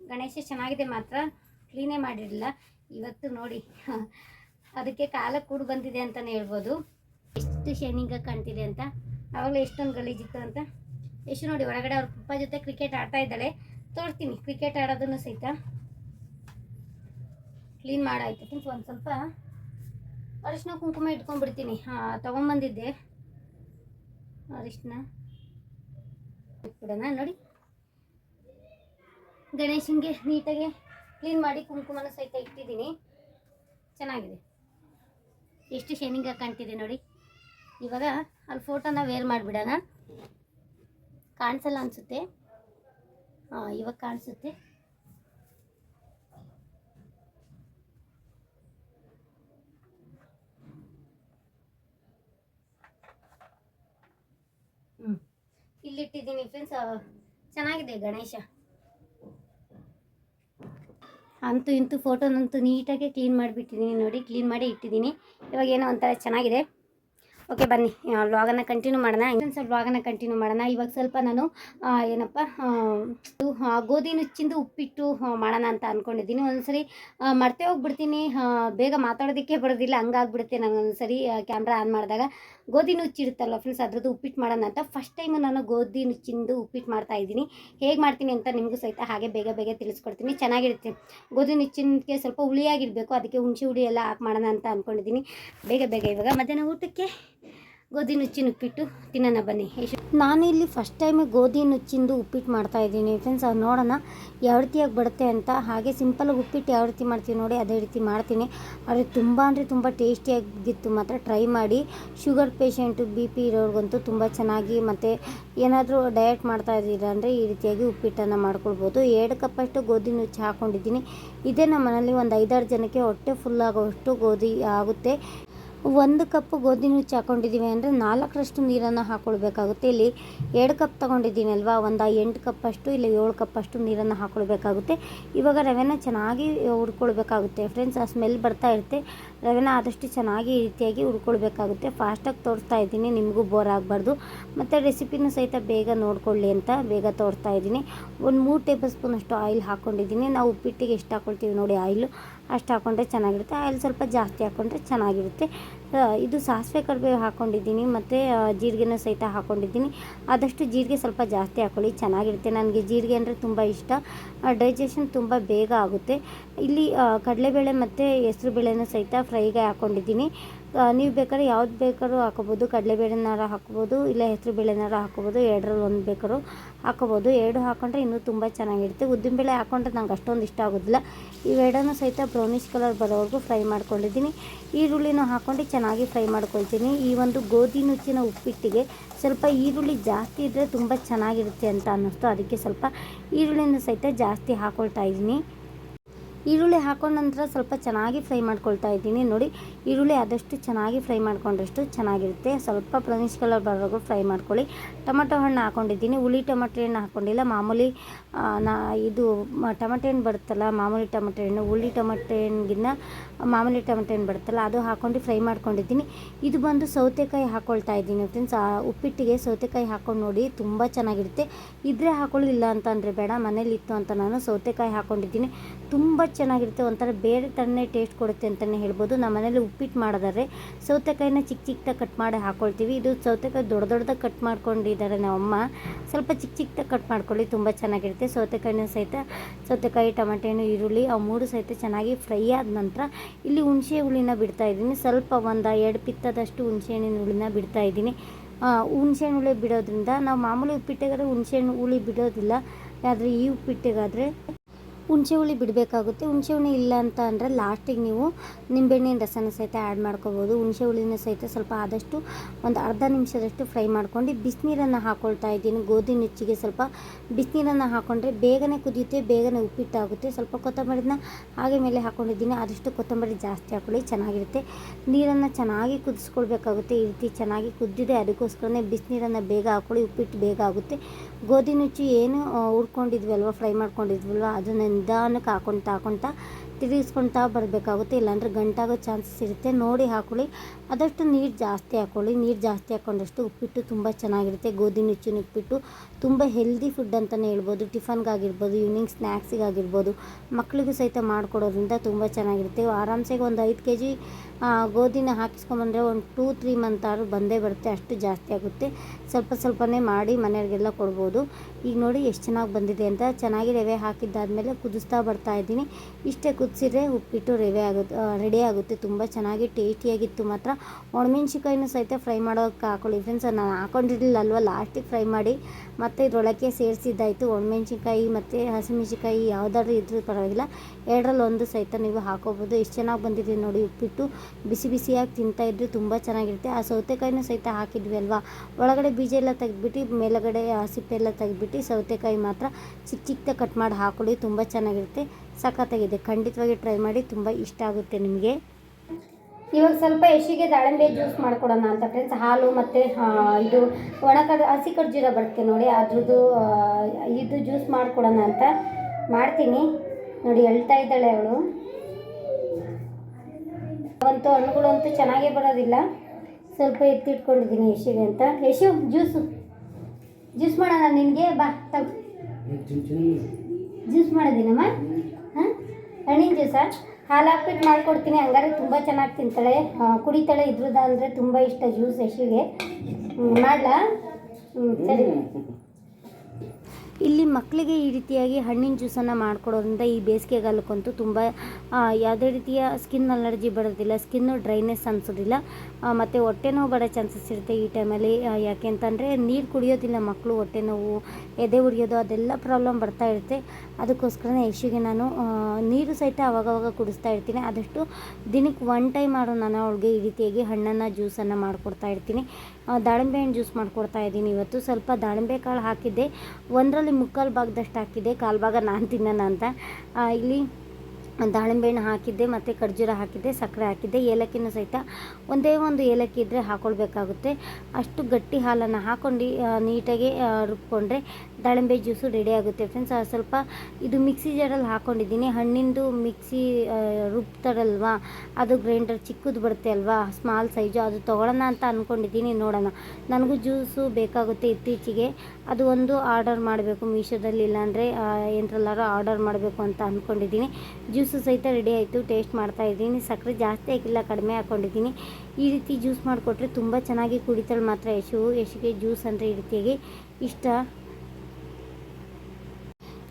ಗಣೇಶ ಚೆನ್ನಾಗಿದೆ ಮಾತ್ರ. ಕ್ಲೀನೇ ಮಾಡಿರಲಿಲ್ಲ. ಇವತ್ತು ನೋಡಿ. ಅದಕ್ಕೆ ಕಾಲ ಕೂಡು ಬಂದಿದೆ ಅಂತಲೇ ಹೇಳ್ಬೋದು. ಎಷ್ಟು ಶೈನಿಂಗಾಗಿ ಕಾಣ್ತಿದೆ ಅಂತ. ಆವಾಗಲೇ ಎಷ್ಟೊಂದು ಗಲೀಜಿತ್ತು ಅಂತ. ಎಷ್ಟು ನೋಡಿ ಹೊರಗಡೆ ಅವ್ರ ಪಪ್ಪ ಜೊತೆ ಕ್ರಿಕೆಟ್ ಆಡ್ತಾ ಇದ್ದಾಳೆ. ತೋರ್ತೀನಿ ಕ್ರಿಕೆಟ್ ಆಡೋದನ್ನು ಸಹಿತ. ಕ್ಲೀನ್ ಮಾಡಾಯ್ತು. ಒಂದು ಸ್ವಲ್ಪ. ಅರಿಶಿನ ಕುಂಕುಮ ಇಟ್ಕೊಂಡ್ಬಿಡ್ತೀನಿ. ಹಾಂ, ತೊಗೊಂಬಂದಿದ್ದೆ. ಅರಿಶಿನ ಇಟ್ಬಿಡೋಣ, ನೋಡಿ. ಗಣೇಶನಿಗೆ ನೀಟಾಗಿ ಕ್ಲೀನ್ ಮಾಡಿ ಕುಂಕುಮನ ಸಹಿತ ಇಟ್ಟಿದ್ದೀನಿ. ಚೆನ್ನಾಗಿದೆ. ಎಷ್ಟು ಶೈನಿಂಗ್ ಕಾಣ್ತಿದೆ ನೋಡಿ. ಇವಾಗ ಅಲ್ಲಿ ಫೋಟೋನ ವೇರ್ ಮಾಡಿಬಿಡೋಣ. ಕಾಣಿಸಲ್ಲ ಅನಿಸುತ್ತೆ. ಹಾಂ, ಇವಾಗ ಕಾಣಿಸುತ್ತೆ ಹ್ಞೂ ಇಲ್ಲಿಟ್ಟಿದ್ದೀನಿ ಫ್ರೆಂಡ್ಸ್ ಚೆನ್ನಾಗಿದೆ ಗಣೇಶ. ಅಂತೂ ಇಂತೂ ಫೋಟೋನಂತೂ ನೀಟಾಗಿ ಕ್ಲೀನ್ ಮಾಡಿಬಿಟ್ಟಿದ್ದೀನಿ ನೋಡಿ ಕ್ಲೀನ್ ಮಾಡಿ ಇಟ್ಟಿದ್ದೀನಿ ಇವಾಗ ಏನೋ ಒಂಥರ ಚೆನ್ನಾಗಿದೆ. ಓಕೆ ಬನ್ನಿ. ವ್ಲಾಗನ್ನು ಕಂಟಿನ್ಯೂ ಮಾಡೋಣ. ಇನ್ನೊಂದು ಸ್ವಲ್ಪ ವ್ಲಾಗನ್ನು ಕಂಟಿನ್ಯೂ ಮಾಡೋಣ. ಇವಾಗ ಸ್ವಲ್ಪ ನಾನು ಏನಪ್ಪ ಗೋಧಿ ನುಚ್ಚಿಂದು ಉಪ್ಪಿಟ್ಟು ಮಾಡೋಣ ಅಂತ ಅಂದ್ಕೊಂಡಿದ್ದೀನಿ ಒಂದ್ಸರಿ ಮರ್ತೆ ಹೋಗ್ಬಿಡ್ತೀನಿ. ಬೇಗ ಮಾತಾಡೋದಕ್ಕೆ ಬರೋದಿಲ್ಲ. ಹಂಗಾಗ್ಬಿಡುತ್ತೆ ನಾನು ಒಂದ್ಸರಿ ಕ್ಯಾಮ್ರಾ ಆನ್ ಮಾಡಿದಾಗ. ಗೋಧಿ ನುಚ್ಚಿರುತ್ತಲ್ಲ ಫ್ರೆಂಡ್ಸ್ ಅದ್ರದ್ದು ಉಪ್ಪಿಟ್ಟು ಮಾಡೋಣ ಅಂತ. ಫಸ್ಟ್ ಟೈಮು ನಾನು ಗೋಧಿ ನುಚ್ಚಿಂದು ಉಪ್ಪಿಟ್ಟು ಮಾಡ್ತಾ ಇದ್ದೀನಿ. ಹೇಗೆ ಮಾಡ್ತೀನಿ ಅಂತ ನಿಮಗೂ ಸಹಿತ ಹಾಗೆ ಬೇಗ ಬೇಗ ತಿಳಿಸ್ಕೊಡ್ತೀನಿ. ಚೆನ್ನಾಗಿರುತ್ತೆ. ಗೋಧಿ ನುಚ್ಚಿನಕ್ಕೆ ಸ್ವಲ್ಪ ಹುಳಿಯಾಗಿರಬೇಕು. ಅದಕ್ಕೆ ಹುಣಸೆ ಹುಳಿ ಎಲ್ಲ ಹಾಕಿ ಮಾಡೋಣ ಅಂತ ಅಂದ್ಕೊಂಡಿದ್ದೀನಿ ಬೇಗ ಬೇಗ ಇವಾಗ ಮಧ್ಯಾಹ್ನ ಊಟಕ್ಕೆ ಗೋಧಿ ನುಚ್ಚಿನ ಉಪ್ಪಿಟ್ಟು ತಿನ್ನೋಣ ಬನ್ನಿ.
ನಾನು ಇಲ್ಲಿ ಫಸ್ಟ್ ಟೈಮ್ ಗೋಧಿ ನುಚ್ಚಿಂದು ಉಪ್ಪಿಟ್ಟು ಮಾಡ್ತಾ ಇದ್ದೀನಿ ಫ್ರೆಂಡ್ಸ್ ಅದು ನೋಡೋಣ ಯಾವ ರೀತಿಯಾಗಿ ಬರುತ್ತೆ ಅಂತ. ಹಾಗೆ ಸಿಂಪಲಾಗಿ ಉಪ್ಪಿಟ್ಟು ಯಾವ ರೀತಿ ಮಾಡ್ತೀವಿ ನೋಡಿ, ಅದೇ ರೀತಿ ಮಾಡ್ತೀನಿ. ಆದರೆ ತುಂಬ ಅಂದರೆ ತುಂಬ ಟೇಸ್ಟಿಯಾಗಿತ್ತು ಮಾತ್ರ ಟ್ರೈ ಮಾಡಿ. ಶುಗರ್ ಪೇಷಂಟು ಬಿ ಪಿ ಇರೋರ್ಗಂತೂ ತುಂಬ ಚೆನ್ನಾಗಿ ಮತ್ತು ಏನಾದರೂ ಡಯಟ್ ಮಾಡ್ತಾ ಇದ್ದೀರಾ ಅಂದರೆ ಈ ರೀತಿಯಾಗಿ ಉಪ್ಪಿಟ್ಟನ್ನು ಮಾಡ್ಕೊಳ್ಬೋದು. ಎರಡು ಕಪ್ಪಷ್ಟು ಗೋಧಿ ನುಚ್ಚು ಹಾಕ್ಕೊಂಡಿದ್ದೀನಿ ಇದೇ ನಮ್ಮ ಮನೇಲಿ ಒಂದು ಐದಾರು ಜನಕ್ಕೆ ಹೊಟ್ಟೆ ಫುಲ್ ಆಗೋಷ್ಟು ಗೋಧಿ ಆಗುತ್ತೆ. ಒಂದು ಕಪ್ ಗೋಧಿ ನುಚ್ಚು ಹಾಕ್ಕೊಂಡಿದ್ದೀವಿ ಅಂದರೆ ನಾಲ್ಕರಷ್ಟು ನೀರನ್ನು ಹಾಕ್ಕೊಳ್ಬೇಕಾಗುತ್ತೆ ಇಲ್ಲಿ ಎರಡು ಕಪ್ ತೊಗೊಂಡಿದ್ದೀನಿ ಅಲ್ವಾ? ಒಂದು ಎಂಟು ಕಪ್ಪಷ್ಟು, ಇಲ್ಲ ಏಳು ಕಪ್ಪಷ್ಟು ನೀರನ್ನು ಹಾಕ್ಕೊಳ್ಬೇಕಾಗುತ್ತೆ ಇವಾಗ ರವೆನ ಚೆನ್ನಾಗಿ ಹುರ್ಕೊಳ್ಬೇಕಾಗುತ್ತೆ. ಫ್ರೆಂಡ್ಸ್ ಆ ಸ್ಮೆಲ್ ಬರ್ತಾ ಇರುತ್ತೆ. ರವೆನ ಆದಷ್ಟು ಚೆನ್ನಾಗಿ ಈ ರೀತಿಯಾಗಿ ಹುರ್ಕೊಳ್ಬೇಕಾಗುತ್ತೆ ಫಾಸ್ಟಾಗಿ ತೋರಿಸ್ತಾ ಇದ್ದೀನಿ, ನಿಮಗೂ ಬೋರ್ ಆಗಬಾರ್ದು. ಮತ್ತು ರೆಸಿಪಿನೂ ಸಹಿತ ಬೇಗ ನೋಡ್ಕೊಳ್ಳಿ ಅಂತ ಬೇಗ ತೋರಿಸ್ತಾ ಇದ್ದೀನಿ. ಒಂದು ಮೂರು ಟೇಬಲ್ ಸ್ಪೂನಷ್ಟು ಆಯಿಲ್ ಹಾಕ್ಕೊಂಡಿದ್ದೀನಿ ನಾವು ಉಪ್ಪಿಟ್ಟಿಗೆ ಎಷ್ಟು ಹಾಕ್ಕೊಳ್ತೀವಿ ನೋಡಿ ಆಯಿಲು
ಅಷ್ಟು ಹಾಕ್ಕೊಂಡ್ರೆ ಚೆನ್ನಾಗಿರುತ್ತೆ. ಆಯಿಲ್ ಸ್ವಲ್ಪ ಜಾಸ್ತಿ ಹಾಕ್ಕೊಂಡ್ರೆ ಚೆನ್ನಾಗಿರುತ್ತೆ. ಇದು ಸಾಸಿವೆ ಕರಿಬೇವು ಹಾಕ್ಕೊಂಡಿದ್ದೀನಿ ಮತ್ತು ಜೀರಿಗೆನೂ ಸಹಿತ ಹಾಕ್ಕೊಂಡಿದ್ದೀನಿ ಆದಷ್ಟು ಜೀರಿಗೆ ಸ್ವಲ್ಪ ಜಾಸ್ತಿ ಹಾಕ್ಕೊಳ್ಳಿ ಚೆನ್ನಾಗಿರುತ್ತೆ. ನನಗೆ ಜೀರಿಗೆ ಅಂದರೆ ತುಂಬ ಇಷ್ಟ. ಡೈಜೆಷನ್ ತುಂಬ ಬೇಗ ಆಗುತ್ತೆ. ಇಲ್ಲಿ ಕಡಲೆಬೇಳೆ ಮತ್ತು ಹೆಸ್ರುಬೇಳೆನೂ ಸಹಿತ ಫ್ರೈಗೆ ಹಾಕ್ಕೊಂಡಿದ್ದೀನಿ ನೀವು ಬೇಕಾದ್ರೆ ಯಾವ್ದು ಬೇಕಾದ್ರೂ ಹಾಕೋಬೋದು. ಕಡಲೆಬೇಳೆನಾರ ಹಾಕ್ಬೋದು, ಇಲ್ಲ ಹೆಸರು ಬೇಳೆನಾರ ಹಾಕ್ಬೋದು, ಎರಡರಲ್ಲಿ ಒಂದು ಬೇಕಾದ್ರೂ ಹಾಕೋಬೋದು. ಎರಡು ಹಾಕೊಂಡ್ರೆ ಇನ್ನೂ ತುಂಬ ಚೆನ್ನಾಗಿರುತ್ತೆ. ಉದ್ದಿನಬೇಳೆ ಹಾಕೊಂಡ್ರೆ ನಂಗೆ ಅಷ್ಟೊಂದು ಇಷ್ಟ ಆಗೋದಿಲ್ಲ. ಇವೆರಡನ್ನೂ ಸಹಿತ ಬ್ರೌನಿಷ್ ಕಲರ್ ಬರೋವರೆಗೂ ಫ್ರೈ ಮಾಡ್ಕೊಂಡಿದ್ದೀನಿ. ಈರುಳ್ಳಿನೂ ಹಾಕ್ಕೊಂಡು ಚೆನ್ನಾಗಿ ಫ್ರೈ ಮಾಡ್ಕೊಳ್ತೀನಿ. ಈ ಒಂದು ಗೋಧಿ ನುಚ್ಚಿನ ಉಪ್ಪಿಟ್ಟಿಗೆ ಸ್ವಲ್ಪ ಈರುಳ್ಳಿ ಜಾಸ್ತಿ ಇದ್ದರೆ ತುಂಬ ಚೆನ್ನಾಗಿರುತ್ತೆ ಅಂತ ಅನ್ನಿಸ್ತು. ಅದಕ್ಕೆ ಸ್ವಲ್ಪ ಈರುಳ್ಳಿನ ಸಹಿತ ಜಾಸ್ತಿ ಹಾಕ್ಕೊಳ್ತಾ ಇದ್ದೀನಿ. ಈರುಳ್ಳಿ ಹಾಕೊಂಡ ನಂತರ ಸ್ವಲ್ಪ ಚೆನ್ನಾಗಿ ಫ್ರೈ ಮಾಡ್ಕೊಳ್ತಾ ಇದ್ದೀನಿ. ನೋಡಿ, ಈರುಳ್ಳಿ ಆದಷ್ಟು ಚೆನ್ನಾಗಿ ಫ್ರೈ ಮಾಡ್ಕೊಂಡಷ್ಟು ಚೆನ್ನಾಗಿರುತ್ತೆ. ಸ್ವಲ್ಪ ಬ್ರೌನಿಷ್ ಕಲರ್ ಬರೋವರೆಗೂ ಫ್ರೈ ಮಾಡ್ಕೊಳ್ಳಿ. ಟೊಮೆಟೊ ಹಣ್ಣು ಹಾಕೊಂಡಿದ್ದೀನಿ. ಹುಳಿ ಟೊಮೆಟೊ ಹಣ್ಣು ಹಾಕ್ಕೊಂಡಿಲ್ಲ ಮಾಮೂಲಿ ನಾ, ಇದು ಟೊಮೆಟೊ ಹಣ್ಣು ಬರುತ್ತಲ್ಲ, ಮಾಮೂಲಿ ಟೊಮೆಟೊ ಹಣ್ಣು, ಹುಳಿ ಟೊಮೆಟೊ ಹಣ್ಣಿಗಿನ್ನ ಮಾಮೂಲಿ ಟೊಮೆಟೊ ಹಣ್ಣು ಬರುತ್ತಲ್ಲ, ಅದು ಹಾಕ್ಕೊಂಡು ಫ್ರೈ ಮಾಡ್ಕೊಂಡಿದ್ದೀನಿ. ಇದು ಬಂದು ಸೌತೆಕಾಯಿ ಹಾಕ್ಕೊಳ್ತಾ ಇದ್ದೀನಿ ಫ್ರೆಂಡ್ಸ್. ಉಪ್ಪಿಟ್ಟಿಗೆ ಸೌತೆಕಾಯಿ ಹಾಕ್ಕೊಂಡು ನೋಡಿ, ತುಂಬ ಚೆನ್ನಾಗಿರುತ್ತೆ. ಇದ್ರೆ ಹಾಕೊಳ್ಳಿ ಇಲ್ಲ ಅಂತ ಅಂದರೆ ಬೇಡ ಮನೇಲಿ ಇತ್ತು ಅಂತ ನಾನು ಸೌತೆಕಾಯಿ ಹಾಕ್ಕೊಂಡಿದ್ದೀನಿ ತುಂಬ ಚೆನ್ನಾಗಿರುತ್ತೆ ಒಂಥರ ಬೇರೆ ಥರನೇ ಟೇಸ್ಟ್ ಕೊಡುತ್ತೆ ಅಂತಲೇ ಹೇಳ್ಬೋದು. ನಮ್ಮ ಮನೇಲಿ ಉಪ್ಪಿಟ್ಟು ಮಾಡಿದ್ರೆ. ಸೌತೆಕಾಯಿನ ಚಿಕ್ಕ ಚಿಕ್ಕದಾಗಿ ಕಟ್ ಮಾಡಿ ಹಾಕ್ಕೊಳ್ತೀವಿ ಇದು ಸೌತೆಕಾಯಿ ದೊಡ್ಡ ದೊಡ್ಡದಾಗ ಕಟ್ ಮಾಡ್ಕೊಂಡಿದ್ದಾರೆ ನಮ್ಮಮ್ಮ ಸ್ವಲ್ಪ ಚಿಕ್ಕ ಚಿಕ್ಕದಾಗಿ ಕಟ್ ಮಾಡ್ಕೊಳ್ಳಿ ತುಂಬ ಚೆನ್ನಾಗಿರುತ್ತೆ. ಸೌತೆಕಾಯಿನ ಸಹಿತ ಸೌತೆಕಾಯಿ ಟೊಮೆಟೊ ಹಣ್ಣು ಈರುಳ್ಳಿ ಆ ಮೂರು ಸಹಿತ ಚೆನ್ನಾಗಿ ಫ್ರೈ ಆದ ನಂತರ ಇಲ್ಲಿ ಹುಣಸೆ ಹುಳಿನ ಬಿಡ್ತಾ ಇದ್ದೀನಿ. ಸ್ವಲ್ಪ ಒಂದು ಎರಡು ಪಿತ್ತದಷ್ಟು ಹುಣಸೆ ಹಣ್ಣಿನ ಹುಳಿನ ಬಿಡ್ತಾ ಇದ್ದೀನಿ. ಆ, ಹುಣಸೆ ಹಣ್ಣು ಹುಳಿ ಬಿಡೋದ್ರಿಂದ ನಾವು ಮಾಮೂಲಿ ಉಪ್ಪಿಟ್ಟಿಗಾದ್ರೆ ಹುಣಸೆ ಹಣ್ಣು ಹುಳಿ ಬಿಡೋದಿಲ್ಲ. ಆದರೆ ಈ ಉಪ್ಪಿಟ್ಟಿಗಾದರೆ ಹುಣಸೆ ಹುಳಿ ಬಿಡಬೇಕಾಗುತ್ತೆ. ಹುಣಸೆ ಹುಳಿ ಇಲ್ಲ ಅಂತ ಅಂದರೆ ಲಾಸ್ಟಿಗೆ ನೀವು ನಿಂಬೆಹಣ್ಣಿನ ರಸನ ಸಹಿತ ಆ್ಯಡ್ ಮಾಡ್ಕೋಬೋದು. ಹುಣಸೆ ಹುಳಿನ ಸಹಿತ ಸ್ವಲ್ಪ ಆದಷ್ಟು ಒಂದು ಅರ್ಧ ನಿಮಿಷದಷ್ಟು ಫ್ರೈ ಮಾಡ್ಕೊಂಡು ಬಿಸಿನೀರನ್ನು ಹಾಕ್ಕೊಳ್ತಾ ಇದ್ದೀನಿ. ಗೋಧಿ ನುಚ್ಚಿಗೆ ಸ್ವಲ್ಪ ಬಿಸಿನೀರನ್ನು ಹಾಕ್ಕೊಂಡ್ರೆ ಬೇಗನೆ ಕುದಿಯುತ್ತೆ, ಬೇಗನೆ ಉಪ್ಪಿಟ್ಟಾಗುತ್ತೆ. ಸ್ವಲ್ಪ ಕೊತ್ತಂಬರಿನ ಹಾಗೆ ಮೇಲೆ ಹಾಕ್ಕೊಂಡಿದ್ದೀನಿ ಆದಷ್ಟು ಕೊತ್ತಂಬರಿ ಜಾಸ್ತಿ ಹಾಕ್ಕೊಳ್ಳಿ ಚೆನ್ನಾಗಿರುತ್ತೆ. ನೀರನ್ನು ಚೆನ್ನಾಗಿ ಕುದಿಸ್ಕೊಳ್ಬೇಕಾಗುತ್ತೆ. ಈ ರೀತಿ ಚೆನ್ನಾಗಿ ಕುದ್ದಿದೆ ಅದಕ್ಕೋಸ್ಕರನೇ ಬಿಸಿನೀರನ್ನು ಬೇಗ ಹಾಕ್ಕೊಳ್ಳಿ ಉಪ್ಪಿಟ್ಟು ಬೇಗ ಆಗುತ್ತೆ. ಗೋಧಿ ನುಚ್ಚು ಏನು ಹುರ್ಕೊಂಡಿದ್ವಲ್ವ ಫ್ರೈ ಮಾಡ್ಕೊಂಡಿದ್ವಲ್ವ ಅದನ್ನ ನಿಧಾನಕ್ಕೆ ಹಾಕೊಳ್ತಾ ಹಾಕೊಳ್ತಾ ತಿರುಗಿಸ್ಕೊಳ್ತಾ ಬರಬೇಕಾಗುತ್ತೆ, ಇಲ್ಲಾಂದರೆ ಗಂಟಾಗೋ ಚಾನ್ಸಸ್ ಇರುತ್ತೆ. ನೋಡಿ ಹಾಕೊಳ್ಳಿ, ಆದಷ್ಟು ನೀರು ಜಾಸ್ತಿ ಹಾಕ್ಕೊಳ್ಳಿ ನೀರು ಜಾಸ್ತಿ ಹಾಕ್ಕೊಂಡಷ್ಟು ಉಪ್ಪಿಟ್ಟು ತುಂಬ ಚೆನ್ನಾಗಿರುತ್ತೆ. ಗೋಧಿ ನುಚ್ಚಿನ ಉಪ್ಪಿಟ್ಟು ತುಂಬ ಹೆಲ್ದಿ ಫುಡ್ ಅಂತಲೇ ಹೇಳ್ಬೋದು. ಟಿಫನ್ಗಾಗಿರ್ಬೋದು ಈವ್ನಿಂಗ್ ಸ್ನ್ಯಾಕ್ಸಿಗಾಗಿರ್ಬೋದು ಮಕ್ಕಳಿಗೂ ಸಹಿತ ಮಾಡಿಕೊಡೋದ್ರಿಂದ ತುಂಬ ಚೆನ್ನಾಗಿರುತ್ತೆ. ಆರಾಮ್ಸೆ ಒಂದು ಐದು ಕೆ ಜಿ ಗೋಧಿನ ಹಾಕಿಸ್ಕೊಂಬಂದರೆ ಒಂದು ಟೂ ತ್ರೀ ಮಂತ್ ಆದರೂ ಬಂದೇ ಬರುತ್ತೆ. ಅಷ್ಟು ಜಾಸ್ತಿ ಆಗುತ್ತೆ. ಸ್ವಲ್ಪ ಸ್ವಲ್ಪನೇ ಮಾಡಿ ಮನೆಯವ್ರಿಗೆಲ್ಲ ಕೊಡ್ಬೋದು. ಈಗ ನೋಡಿ, ಎಷ್ಟು ಚೆನ್ನಾಗಿ ಬಂದಿದೆ ಅಂತ. ಚೆನ್ನಾಗಿ ರವೆ ಹಾಕಿದ್ದಾದಮೇಲೆ ಕುದಿಸ್ತಾ ಬರ್ತಾ ಇದ್ದೀನಿ. ಇಷ್ಟೇ ಕುದಿಸಿದ್ರೆ ಉಪ್ಪಿಟ್ಟು ರೆಡಿ ಆಗುತ್ತೆ ರೆಡಿ ಆಗುತ್ತೆ. ತುಂಬ ಚೆನ್ನಾಗಿ ಟೇಸ್ಟಿಯಾಗಿತ್ತು ಮಾತ್ರ. ಒಣಮೆಣ್ಸಿಕಾಯಿನೂ ಸಹಿತ ಫ್ರೈ ಮಾಡೋಕ್ಕೆ ಹಾಕೊಳ್ಳಿ ಫ್ರೆಂಡ್ಸ್ ನಾನು ಹಾಕೊಂಡಿರಲಿಲ್ಲ ಅಲ್ವಾ ಲಾಸ್ಟಿಗೆ ಫ್ರೈ ಮಾಡಿ ಮತ್ತು ಇದ್ರೊಳಗೆ ಸೇರಿಸಿದ್ದಾಯಿತು. ಒಣಮೆಣ್ಸಿನ್ಕಾಯಿ ಮತ್ತು ಹಸಿಮೆಣ್ಸಿನ್ಕಾಯಿ ಯಾವುದಾದ್ರೂ ಇದ್ರೂ ಪರವಾಗಿಲ್ಲ. ಎರಡರಲ್ಲಿ ಒಂದು ಸಹಿತ ನೀವು ಹಾಕೋಬೋದು. ಎಷ್ಟು ಚೆನ್ನಾಗಿ ಬಂದಿದೆ ನೋಡಿ ಉಪ್ಪಿಟ್ಟು. ಬಿಸಿ ಬಿಸಿಯಾಗಿ ತಿಂತಾ ಇದ್ರೆ ತುಂಬ ಚೆನ್ನಾಗಿರುತ್ತೆ. ಆ ಸೌತೆಕಾಯಿನೂ ಸಹಿತ ಹಾಕಿದ್ವಿ ಅಲ್ವಾ? ಒಳಗಡೆ ಬೀಜ ಎಲ್ಲ ತೆಗೆದ್ಬಿಟ್ಟು, ಮೇಲುಗಡೆ ಹಸಿಪ್ಪೆಲ್ಲ ತೆಗೆದ್ಬಿಟ್ಟು ಸೌತೆಕಾಯಿ ಮಾತ್ರ ಚಿಕ್ಕ ಚಿಕ್ಕದಾಗಿ ಕಟ್ ಮಾಡಿ ಹಾಕೊಳ್ಳಿ. ತುಂಬ ಚೆನ್ನಾಗಿರುತ್ತೆ. ಸಖತ್ತಾಗಿದೆ. ಖಂಡಿತವಾಗಿ ಟ್ರೈ ಮಾಡಿ ತುಂಬ ಇಷ್ಟ ಆಗುತ್ತೆ ನಿಮಗೆ.
ಇವಾಗ ಸ್ವಲ್ಪ ಯಶಿಗೆ ದಾಳಿಂಬೆ ಜ್ಯೂಸ್ ಮಾಡ್ಕೊಡೋಣ ಅಂತ ಫ್ರೆಂಡ್ಸ್ ಹಾಲು ಮತ್ತು ಇದು ಒಣ ಕಡ್ ಹಸಿ ಕಡ್ಜೀರ ಬರುತ್ತೆ ನೋಡಿ. ಅದ್ರದ್ದು ಇದು ಜ್ಯೂಸ್ ಮಾಡಿಕೊಡೋಣ ಅಂತ ಮಾಡ್ತೀನಿ. ನೋಡಿ ಹೇಳ್ತಾ ಇದ್ದಾಳೆ ಅವಳು. ಅವಂತೂ ಹಣ್ಣುಗಳಂತೂ ಚೆನ್ನಾಗೇ ಬರೋದಿಲ್ಲ. ಸ್ವಲ್ಪ ಎತ್ತಿಟ್ಕೊಂಡಿದ್ದೀನಿ ಯಶಿಗೆ ಅಂತ. ಯಶು ಜ್ಯೂಸು ಜ್ಯೂಸ್ ಮಾಡೋಣ ನಿನಗೆ ಬಾ ತಗೋ. ಜ್ಯೂಸ್ ಮಾಡೋದಿನಮ್ಮ ಹಣ್ಣಿನ ಜ್ಯೂಸ ಹಾಲು ಹಾಕ್ಬಿಟ್ಟು ಮಾಡ್ಕೊಡ್ತೀನಿ ಹಂಗಾರೆ ತುಂಬ ಚೆನ್ನಾಗಿ ತಿಂತಾಳೆ. ಕುಡಿತಾಳೆ, ಇದ್ರದ್ದು ಅಂದರೆ ತುಂಬ ಇಷ್ಟ, ಜ್ಯೂಸ್ ಯಶಿಗೆ ಮಾಡಲಾ? ಸರಿ.
ಇಲ್ಲಿ ಮಕ್ಕಳಿಗೆ ಈ ರೀತಿಯಾಗಿ ಹಣ್ಣಿನ ಜ್ಯೂಸನ್ನು ಮಾಡಿಕೊಡೋದ್ರಿಂದ ಈ ಬೇಸಿಗೆಗಾಲಕ್ಕಂತೂ ತುಂಬ ಯಾವುದೇ ರೀತಿಯ ಸ್ಕಿನ್ ಅಲರ್ಜಿ ಬರೋದಿಲ್ಲ ಸ್ಕಿನ್ನು ಡ್ರೈನೆಸ್ ಅನಿಸೋದಿಲ್ಲ. ಮತ್ತು ಹೊಟ್ಟೆ ನೋವು ಬರೋ ಚಾನ್ಸಸ್ ಇರುತ್ತೆ ಈ ಟೈಮಲ್ಲಿ ಯಾಕೆ ಅಂತಂದರೆ ನೀರು ಕುಡಿಯೋದಿಲ್ಲ ಮಕ್ಕಳು ಹೊಟ್ಟೆ ನೋವು, ಎದೆ ಉರಿಯೋದು, ಅದೆಲ್ಲ ಪ್ರಾಬ್ಲಮ್ ಬರ್ತಾ ಇರುತ್ತೆ. ಅದಕ್ಕೋಸ್ಕರನೇ ಯಶಿಗೆ ನಾನು ನೀರು ಸಹಿತ ಅವಾಗವಾಗ ಕುಡಿಸ್ತಾ ಇರ್ತೀನಿ. ಆದಷ್ಟು ದಿನಕ್ಕೆ ಒನ್ ಟೈಮ್ ಮಾಡೋ ನಾನು ಅವಳಿಗೆ ಈ ರೀತಿಯಾಗಿ ಹಣ್ಣನ್ನು, ಜ್ಯೂಸನ್ನು ಮಾಡಿಕೊಡ್ತಾ ಇರ್ತೀನಿ. ದಾಳಿಂಬೆ ಹಣ್ಣು ಜ್ಯೂಸ್ ಮಾಡಿಕೊಡ್ತಾ ಇದ್ದೀನಿ ಇವತ್ತು. ಸ್ವಲ್ಪ ದಾಳಿಂಬೆ ಕಾಳು ಹಾಕಿದ್ದೆ. ಒಂದರಲ್ಲಿ ಮುಕ್ಕಾಲು ಭಾಗದಷ್ಟು ಹಾಕಿದ್ದೆ, ಕಾಲು ಭಾಗ ನಾನು ತಿನ್ನೋಣ ಅಂತ. ಇಲ್ಲಿ ದಾಳಿಂಬೆ ಹಣ್ಣು ಹಾಕಿದ್ದೆ, ಮತ್ತು ಖರ್ಜೂರ ಹಾಕಿದ್ದೆ, ಸಕ್ಕರೆ ಹಾಕಿದ್ದೆ, ಏಲಕ್ಕಿನೂ ಸಹಿತ ಒಂದೇ ಒಂದು ಏಲಕ್ಕಿ ಇದ್ದರೆ ಹಾಕ್ಕೊಳ್ಬೇಕಾಗುತ್ತೆ ಅಷ್ಟು ಗಟ್ಟಿ ಹಾಲನ್ನು ಹಾಕ್ಕೊಂಡು ನೀಟಾಗಿ ರುಬ್ಕೊಂಡ್ರೆ
ದಾಳಿಂಬೆ ಜ್ಯೂಸು ರೆಡಿ ಆಗುತ್ತೆ ಫ್ರೆಂಡ್ಸ್ ಸ್ವಲ್ಪ ಇದು ಮಿಕ್ಸಿ ಜಾರಲ್ಲಿ ಹಾಕ್ಕೊಂಡಿದ್ದೀನಿ ಹಣ್ಣಿಂದು ಮಿಕ್ಸಿ ರುಬ್ತಾರಲ್ವ? ಅದು ಗ್ರೈಂಡರ್ ಚಿಕ್ಕದು ಬರುತ್ತೆ ಅಲ್ವಾ? ಸ್ಮಾಲ್ ಸೈಜು ಅದು ತೊಗೊಳ್ಳೋಣ ಅಂತ ಅಂದ್ಕೊಂಡಿದ್ದೀನಿ ನೋಡೋಣ. ನನಗೂ ಜ್ಯೂಸು ಬೇಕಾಗುತ್ತೆ ಇತ್ತೀಚೆಗೆ. ಅದು ಒಂದು ಆರ್ಡರ್ ಮಾಡಬೇಕು ಮೀಶೋದಲ್ಲಿ, ಇಲ್ಲಾಂದರೆ ಏನರಲ್ಲಾರು ಆರ್ಡರ್ ಮಾಡಬೇಕು ಅಂತ ಅಂದ್ಕೊಂಡಿದ್ದೀನಿ ಜ್ಯೂಸು ಸಹಿತ ರೆಡಿ ಆಯಿತು. ಟೇಸ್ಟ್ ಮಾಡ್ತಾ ಇದ್ದೀನಿ. ಸಕ್ಕರೆ ಜಾಸ್ತಿ ಹಾಕಿಲ್ಲ, ಕಡಿಮೆ ಹಾಕ್ಕೊಂಡಿದ್ದೀನಿ ಈ ರೀತಿ ಜ್ಯೂಸ್ ಮಾಡಿಕೊಟ್ರೆ ತುಂಬ ಚೆನ್ನಾಗಿ ಕುಡಿತಾಳೆ ಮಾತ್ರ ಯಶು. ಯಶಿಗೆ ಜ್ಯೂಸ್ ಅಂದರೆ ಈ ರೀತಿಯಾಗಿ ಇಷ್ಟ.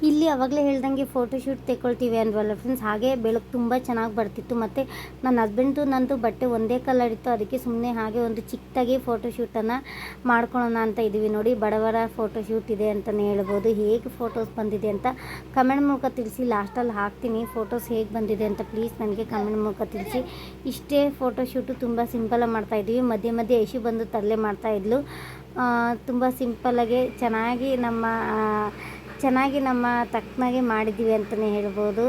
ಇಲ್ಲಿ ಅವಾಗಲೇ ಹೇಳ್ದಂಗೆ ಫೋಟೋಶೂಟ್ ತೆಗೊಳ್ತೀವಿ ಅಂದ್ವಲ್ಲ ಫ್ರೆಂಡ್ಸ್ ಹಾಗೆ ಬೆಳಕು ತುಂಬ ಚೆನ್ನಾಗಿ ಬರ್ತಿತ್ತು. ಮತ್ತು ನನ್ನ ಹಸ್ಬೆಂಡ್ದು ನಂದು ಬಟ್ಟೆ ಒಂದೇ ಕಲರ್ ಇತ್ತು. ಅದಕ್ಕೆ ಸುಮ್ಮನೆ ಹಾಗೆ ಒಂದು ಚಿಕ್ಕದಾಗಿ ಫೋಟೋಶೂಟನ್ನು ಮಾಡ್ಕೊಳ್ಳೋಣ ಅಂತ ಇದ್ದೀವಿ ನೋಡಿ. ಬಡವರ ಫೋಟೋಶೂಟ್ ಇದೆ ಅಂತಲೇ ಹೇಳ್ಬೋದು. ಹೇಗೆ ಫೋಟೋಸ್ ಬಂದಿದೆ ಅಂತ ಕಮೆಂಟ್ ಮೂಲಕ ತಿಳಿಸಿ. ಲಾಸ್ಟಲ್ಲಿ ಹಾಕ್ತೀನಿ. ಫೋಟೋಸ್ ಹೇಗೆ ಬಂದಿದೆ ಅಂತ ಪ್ಲೀಸ್ ನನಗೆ ಕಮೆಂಟ್ ಮೂಲಕ ತಿಳಿಸಿ. ಇಷ್ಟೇ ಫೋಟೋಶೂಟು ತುಂಬ ಸಿಂಪಲಾಗಿ ಮಾಡ್ತಾಯಿದ್ವಿ ಮಧ್ಯೆ ಮಧ್ಯೆ ಯಶು ಬಂದು ತರಲೆ ಮಾಡ್ತಾಯಿದ್ಲು ತುಂಬ ಸಿಂಪಲ್ಲಾಗಿ ಚೆನ್ನಾಗಿ ನಮ್ಮ ಚೆನ್ನಾಗಿ ನಮ್ಮ ತಕ್ಕನಾಗೆ ಮಾಡಿದ್ದೀವಿ ಅಂತಲೇ ಹೇಳ್ಬೋದು.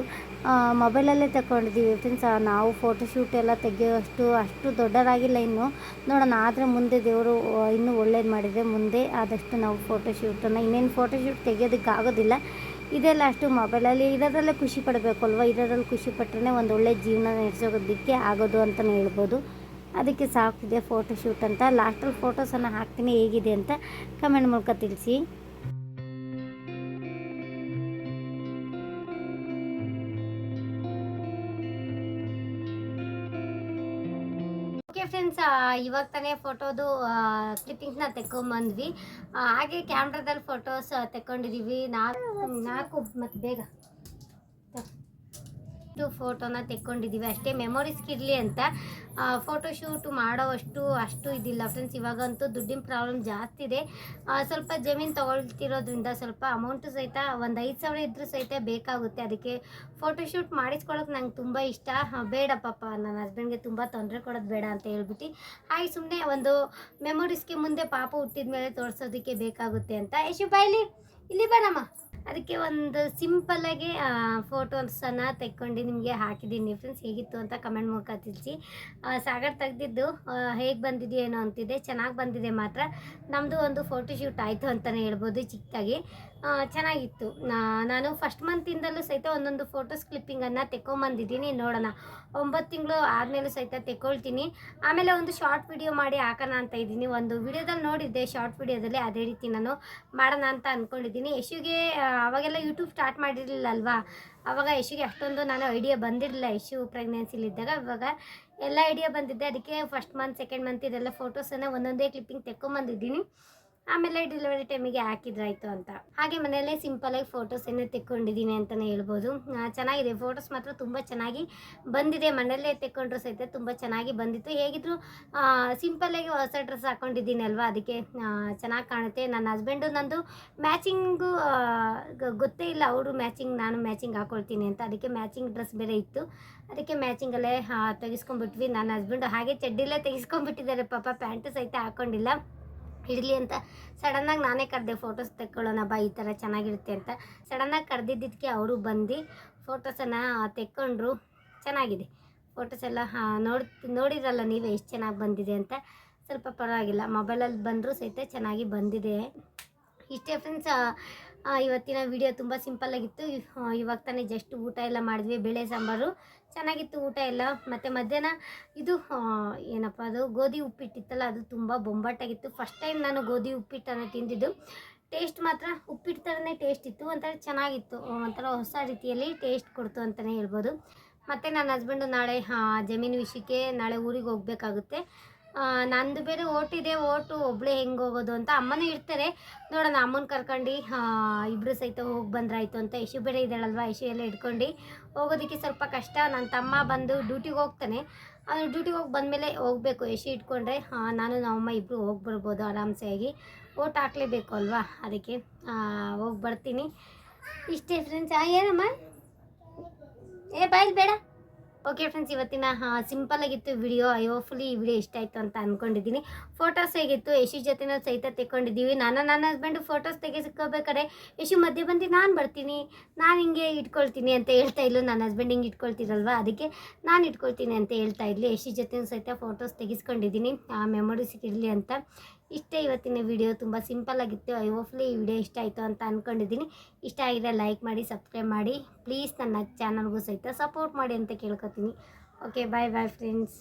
ಮೊಬೈಲಲ್ಲೇ ತಗೊಂಡಿದ್ದೀವಿ ಫ್ರೆಂಡ್ಸ್ ನಾವು ಫೋಟೋಶೂಟ್ ಎಲ್ಲ ತೆಗೆಯುವಷ್ಟು ಅಷ್ಟು ದೊಡ್ಡದಾಗಿಲ್ಲ ಇನ್ನು. ನೋಡೋಣ, ಆದರೆ ಮುಂದೆ ದೇವರು ಇನ್ನೂ ಒಳ್ಳೇದು ಮಾಡಿದರೆ ಮುಂದೆ ಆದಷ್ಟು ನಾವು ಫೋಟೋಶೂಟನ್ನು ಇನ್ನೇನು ಫೋಟೋಶೂಟ್ ತೆಗೆಯೋದಕ್ಕೆ ಆಗೋದಿಲ್ಲ. ಇದೆಲ್ಲ ಅಷ್ಟು ಮೊಬೈಲಲ್ಲಿ ಇರೋದ್ರಲ್ಲೇ ಖುಷಿ ಪಡಬೇಕು ಅಲ್ವಾ ಇರೋದ್ರಲ್ಲಿ ಖುಷಿ ಪಟ್ಟರೆ ಒಂದು ಒಳ್ಳೆಯ ಜೀವನ ನಡೆಸೋದಕ್ಕೆ ಆಗೋದು ಅಂತಲೇ ಹೇಳ್ಬೋದು. ಅದಕ್ಕೆ ಸಾಕಿದೆ ಫೋಟೋಶೂಟ್ ಅಂತ. ಲಾಸ್ಟಲ್ಲಿ ಫೋಟೋಸನ್ನು ಹಾಕ್ತೀನಿ, ಹೇಗಿದೆ ಅಂತ ಕಮೆಂಟ್ ಮೂಲಕ ತಿಳಿಸಿ.
ಫ್ರೆಂಡ್ಸ್ ಇವಾಗ ತಾನೇ ಫೋಟೋದು ಕ್ಲಿಪ್ಪಿಂಗ್ಸ್ನ ತೆಕ್ಕೊಂಬಂದ್ವಿ. ಹಾಗೆ ಕ್ಯಾಮ್ರಾದಲ್ಲಿ ಫೋಟೋಸ್ ತೆಕ್ಕೊಂಡಿದ್ದೀವಿ ನಾಲ್ಕು ನಾಲ್ಕು, ಮತ್ತು ಬೇಗ. ಫೋಟೋನ ತೆಕ್ಕೊಂಡಿದ್ದೀವಿ ಅಷ್ಟೇ ಮೆಮೊರೀಸ್ಗಿರಲಿ ಅಂತ. ಫೋಟೋಶೂಟ್ ಮಾಡೋವಷ್ಟು ಅಷ್ಟು ಇದಿಲ್ಲ ಫ್ರೆಂಡ್ಸ್ ಇವಾಗಂತೂ ದುಡ್ಡಿನ ಪ್ರಾಬ್ಲಮ್ ಜಾಸ್ತಿ ಇದೆ. ಸ್ವಲ್ಪ ಜಮೀನು ತೊಗೊಳ್ತಿರೋದ್ರಿಂದ ಸ್ವಲ್ಪ ಅಮೌಂಟು ಸಹಿತ ಒಂದು ಐದು ಸಾವಿರ ಇದ್ದರೂ ಸಹಿತ ಬೇಕಾಗುತ್ತೆ. ಅದಕ್ಕೆ ಫೋಟೋಶೂಟ್ ಮಾಡಿಸ್ಕೊಳ್ಳೋಕೆ ನಂಗೆ ತುಂಬ ಇಷ್ಟ. ಬೇಡ ಪಾಪ ನನ್ನ ಹಸ್ಬೆಂಡ್ಗೆ ತುಂಬ ತೊಂದರೆ ಕೊಡೋದು ಬೇಡ ಅಂತ ಹೇಳ್ಬಿಟ್ಟು. ಹಾಗೆ ಸುಮ್ಮನೆ ಒಂದು ಮೆಮೊರೀಸ್ಗೆ ಮುಂದೆ ಪಾಪ ಹುಟ್ಟಿದ ಮೇಲೆ ತೋರಿಸೋದಕ್ಕೆ ಬೇಕಾಗುತ್ತೆ ಅಂತ. ಯಶು ಬಾಯ್ಲಿ ಇಲ್ಲಿ. ಬೇಡಮ್ಮ ಅದಕ್ಕೆ ಒಂದು ಸಿಂಪಲ್ಲಾಗಿ ಫೋಟೋಸನ್ನು ತೆಕ್ಕೊಂಡು ನಿಮಗೆ ಹಾಕಿದ್ದೀನಿ ಫ್ರೆಂಡ್ಸ್ ಹೇಗಿತ್ತು ಅಂತ ಕಮೆಂಟ್ ಮೂಲಕ ತಿಳಿಸಿ. ಸಾಗರ್ ತೆಗೆದಿದ್ದು ಹೇಗೆ ಬಂದಿದೆಯೇನೋ ಅಂತಿದೆ. ಚೆನ್ನಾಗಿ ಬಂದಿದೆ ಮಾತ್ರ. ನಮ್ಮದು ಒಂದು ಫೋಟೋಶೂಟ್ ಆಯಿತು ಅಂತಲೇ ಹೇಳ್ಬೋದು ಚಿಕ್ಕದಾಗಿ. ಚೆನ್ನಾಗಿತ್ತು. ನಾನು ಫಸ್ಟ್ ಮಂತಿಂದಲೂ ಸಹಿತ ಒಂದೊಂದು ಫೋಟೋಸ್ ಕ್ಲಿಪ್ಪಿಂಗನ್ನು ತೆಕ್ಕೊಂಬಂದಿದ್ದೀನಿ. ನೋಡೋಣ, ಒಂಬತ್ತು ತಿಂಗಳು ಆದಮೇಲೂ ಸಹಿತ ತೆಕ್ಕೊಳ್ತೀನಿ. ಆಮೇಲೆ ಒಂದು ಶಾರ್ಟ್ ವಿಡಿಯೋ ಮಾಡಿ ಹಾಕೋಣ ಅಂತ ಇದ್ದೀನಿ. ಒಂದು ವಿಡಿಯೋದಲ್ಲಿ ನೋಡಿದ್ದೆ ಶಾರ್ಟ್ ವಿಡಿಯೋದಲ್ಲಿ ಅದೇ ರೀತಿ ನಾನು ಮಾಡೋಣ ಅಂತ ಅಂದ್ಕೊಂಡಿದ್ದೀನಿ ಯಶುಗೆ ಅವಾಗೆಲ್ಲ ಯೂಟ್ಯೂಬ್ ಸ್ಟಾರ್ಟ್ ಮಾಡಿರಲಿಲ್ಲ ಅಲ್ವಾ ಅವಾಗ ಯಶುಗೆ ಅಷ್ಟೊಂದು ನಾನು ಐಡಿಯಾ ಬಂದಿರಲಿಲ್ಲ. ಯಶು ಪ್ರೆಗ್ನೆನ್ಸಿಲಿದ್ದಾಗ ಇವಾಗ ಎಲ್ಲ ಐಡಿಯಾ ಬಂದಿದ್ದೆ ಅದಕ್ಕೆ ಫಸ್ಟ್ ಮಂತ್ ಸೆಕೆಂಡ್ ಮಂತ್ ಇದೆಲ್ಲ ಫೋಟೋಸನ್ನು ಒಂದೊಂದೇ ಕ್ಲಿಪ್ಪಿಂಗ್ ತೆಕ್ಕೊಂಬಂದಿದ್ದೀನಿ. ಆಮೇಲೆ ಡೆಲಿವರಿ ಟೈಮಿಗೆ ಹಾಕಿದ್ರಾಯ್ತು ಅಂತ. ಹಾಗೆ ಮನೆಯಲ್ಲೇ ಸಿಂಪಲಾಗಿ ಫೋಟೋಸನ್ನು ತೆಕ್ಕೊಂಡಿದ್ದೀನಿ ಅಂತಲೇ ಹೇಳ್ಬೋದು. ಚೆನ್ನಾಗಿದೆ. ಫೋಟೋಸ್ ಮಾತ್ರ ತುಂಬ ಚೆನ್ನಾಗಿ ಬಂದಿದೆ. ಮನೆಯಲ್ಲೇ ತೆಕ್ಕೊಂಡ್ರು ಸಹಿತ ತುಂಬ ಚೆನ್ನಾಗಿ ಬಂದಿತ್ತು. ಹೇಗಿದ್ರು ಸಿಂಪಲ್ಲಾಗಿ ಹೊಸ ಡ್ರೆಸ್ ಹಾಕೊಂಡಿದ್ದೀನಿ ಅಲ್ವಾ? ಅದಕ್ಕೆ ಚೆನ್ನಾಗಿ ಕಾಣುತ್ತೆ. ನನ್ನ ಹಸ್ಬೆಂಡು ನಂದು ಮ್ಯಾಚಿಂಗು ಗೊತ್ತೇ ಇಲ್ಲ. ಅವರು ಮ್ಯಾಚಿಂಗ್ ನಾನು ಮ್ಯಾಚಿಂಗ್ ಹಾಕ್ಕೊಳ್ತೀನಿ ಅಂತ. ಅದಕ್ಕೆ ಮ್ಯಾಚಿಂಗ್ ಡ್ರೆಸ್ ಬೇರೆ ಇತ್ತು. ಅದಕ್ಕೆ ಮ್ಯಾಚಿಂಗಲ್ಲೇ ತೆಗಿಸ್ಕೊಂಡ್ಬಿಟ್ವಿ. ನನ್ನ ಹಸ್ಬೆಂಡು ಹಾಗೆ ಚಡ್ಡಿಲೇ ತೆಗಿಸ್ಕೊಂಡ್ಬಿಟ್ಟಿದ್ದಾರೆ. ಪಾಪ ಪ್ಯಾಂಟು ಸಹಿತ ಹಾಕ್ಕೊಂಡಿಲ್ಲ ಇರಲಿ ಅಂತ ಸಡನ್ನಾಗಿ ನಾನೇ ಕರೆದೆ ಫೋಟೋಸ್ ತೆಕ್ಕೊಳ್ಳೋಣ ಬಾ ಈ ಥರ ಚೆನ್ನಾಗಿರುತ್ತೆ ಅಂತ. ಸಡನ್ನಾಗಿ ಕರೆದಿದ್ದಕ್ಕೆ ಅವರು ಬಂದು ಫೋಟೋಸನ್ನು ತೆಕ್ಕೊಂಡ್ರು. ಚೆನ್ನಾಗಿದೆ. ಫೋಟೋಸ್ ಎಲ್ಲ ನೋಡಿ ನೋಡಿರಲ್ಲ ನೀವೇ ಎಷ್ಟು ಚೆನ್ನಾಗಿ ಬಂದಿದೆ ಅಂತ. ಸ್ವಲ್ಪ ಪರವಾಗಿಲ್ಲ. ಮೊಬೈಲಲ್ಲಿ ಬಂದರೂ ಸಹಿತ ಚೆನ್ನಾಗಿ ಬಂದಿದೆ. ಇಷ್ಟೇ ಫ್ರೆಂಡ್ಸ್ ಇವತ್ತಿನ ವಿಡಿಯೋ ತುಂಬ ಸಿಂಪಲ್ಲಾಗಿತ್ತು ಇವಾಗ ತಾನೇ ಜಸ್ಟ್ ಊಟ ಎಲ್ಲ ಮಾಡಿದ್ವಿ, ಬೇಳೆ ಸಾಂಬಾರು. ಚೆನ್ನಾಗಿತ್ತು ಊಟ ಎಲ್ಲ. ಮತ್ತು ಮಧ್ಯಾಹ್ನ ಇದು ಏನಪ್ಪ ಅದು, ಗೋಧಿ ಉಪ್ಪಿಟ್ಟಿತ್ತಲ್ಲ, ಅದು ತುಂಬ ಬೊಂಬಾಟಾಗಿತ್ತು ಫಸ್ಟ್ ಟೈಮ್ ನಾನು ಗೋಧಿ ಉಪ್ಪಿಟ್ಟನ್ನು ತಿಂದಿದ್ದು. ಟೇಸ್ಟ್ ಮಾತ್ರ ಉಪ್ಪಿಟ್ಟು ಥರನೇ ಟೇಸ್ಟ್ ಇತ್ತು. ಒಂಥರ ಚೆನ್ನಾಗಿತ್ತು. ಒಂಥರ ಹೊಸ ರೀತಿಯಲ್ಲಿ ಟೇಸ್ಟ್ ಕೊಡ್ತು ಅಂತಲೇ ಹೇಳ್ಬೋದು. ಮತ್ತು ನನ್ನ ಹಸ್ಬೆಂಡು ನಾಳೆ ಜಮೀನು ವಿಷಯಕ್ಕೆ ನಾಳೆ ಊರಿಗೆ ಹೋಗಬೇಕಾಗುತ್ತೆ. ನಂದು ಬೇರೆ ಓಟಿದೆ ಓಟು ಒಬ್ಬಳೇ ಹೆಂಗೆ ಹೋಗೋದು ಅಂತ ಅಮ್ಮನೂ ಇರ್ತಾರೆ. ನೋಡೋಣ, ಅಮ್ಮನ ಕರ್ಕೊಂಡು ಇಬ್ಬರು ಸಹಿತ ಹೋಗಿ ಬಂದ್ರಾಯ್ತು ಅಂತ ಯಶು ಬೇರೆ ಇದ್ದಾಳಲ್ವ, ಯಶು ಎಲ್ಲ ಇಟ್ಕೊಂಡು ಹೋಗೋದಕ್ಕೆ ಸ್ವಲ್ಪ ಕಷ್ಟ. ನನ್ನ ತಮ್ಮ ಬಂದು ಡ್ಯೂಟಿಗೆ ಹೋಗ್ತಾನೆ. ಅದು ಡ್ಯೂಟಿಗೆ ಹೋಗಿ ಬಂದಮೇಲೆ ಹೋಗಬೇಕು, ಯಶು ಇಟ್ಕೊಂಡ್ರೆ ನಾನು, ನಮ್ಮಮ್ಮ ಇಬ್ಬರು ಹೋಗಿ ಬರ್ಬೋದು ಆರಾಮ್ಸೆ ಆಗಿ ಓಟ್ ಹಾಕ್ಲೇಬೇಕು ಅಲ್ವಾ, ಅದಕ್ಕೆ ಹೋಗಿ ಬರ್ತೀನಿ. ಇಷ್ಟೇ ಫ್ರೆಂಡ್ಸ್ ಏನಮ್ಮ? ಏ ಬಾಯ್ ಬೇಡ. ಓಕೆ ಫ್ರೆಂಡ್ಸ್ ಇವತ್ತಿನ ಸಿಂಪಲ್ ಆಗಿತ್ತು ವಿಡಿಯೋ ಹೋಪ್ಫುಲಿ ಈ ವಿಡಿಯೋ ಇಷ್ಟ ಆಯಿತು ಅಂತ ಅಂದ್ಕೊಂಡಿದ್ದೀನಿ ಫೋಟೋಸ್ ಹೇಗಿತ್ತು? ಯಶು ಜೊತೆನೂ ಸಹಿತ ತೆಕ್ಕೊಂಡಿದ್ದೀವಿ. ನಾನು ನನ್ನ ಹಸ್ಬೆಂಡು ಫೋಟೋಸ್ ತೆಗೆಸ್ಕೋಬೇಕಾದ್ರೆ ಯಶು ಮಧ್ಯೆ ಬಂದು ನಾನು ಬರ್ತೀನಿ. ನಾನು ಹಿಂಗೆ ಇಟ್ಕೊಳ್ತೀನಿ ಅಂತ ಹೇಳ್ತಾ ಇದ್ಲು. ನನ್ನ ಹಸ್ಬೆಂಡ್ ಹಿಂಗೆ ಇಟ್ಕೊಳ್ತಿರಲ್ವ ಅದಕ್ಕೆ ನಾನು ಇಟ್ಕೊಳ್ತೀನಿ ಅಂತ ಹೇಳ್ತಾ ಇದ್ಲಿ. ಯಶು ಜೊತೆನೂ ಸಹಿತ ಫೋಟೋಸ್ ತೆಗೆಸ್ಕೊಂಡಿದ್ದೀನಿ. ಆ ಮೆಮೊರೀಸ್ ಇರಲಿ ಅಂತ. ಇಷ್ಟೇ ಇವತ್ತಿನ ವಿಡಿಯೋ ತುಂಬ ಸಿಂಪಲ್ ಆಗಿತ್ತು. ಐ ಹೋಪ್ಲಿ ಈ ವಿಡಿಯೋ ಇಷ್ಟ ಆಯಿತು ಅಂತ ಅಂದ್ಕೊಂಡಿದ್ದೀನಿ ಇಷ್ಟ ಆಗಿದ್ರೆ ಲೈಕ್ ಮಾಡಿ ಸಬ್ಸ್ಕ್ರೈಬ್ ಮಾಡಿ. ಪ್ಲೀಸ್ ನನ್ನ ಚಾನಲ್ಗೂ ಸಹಿತ ಸಪೋರ್ಟ್ ಮಾಡಿ ಅಂತ ಕೇಳ್ಕೊತೀನಿ. Okay bye bye friends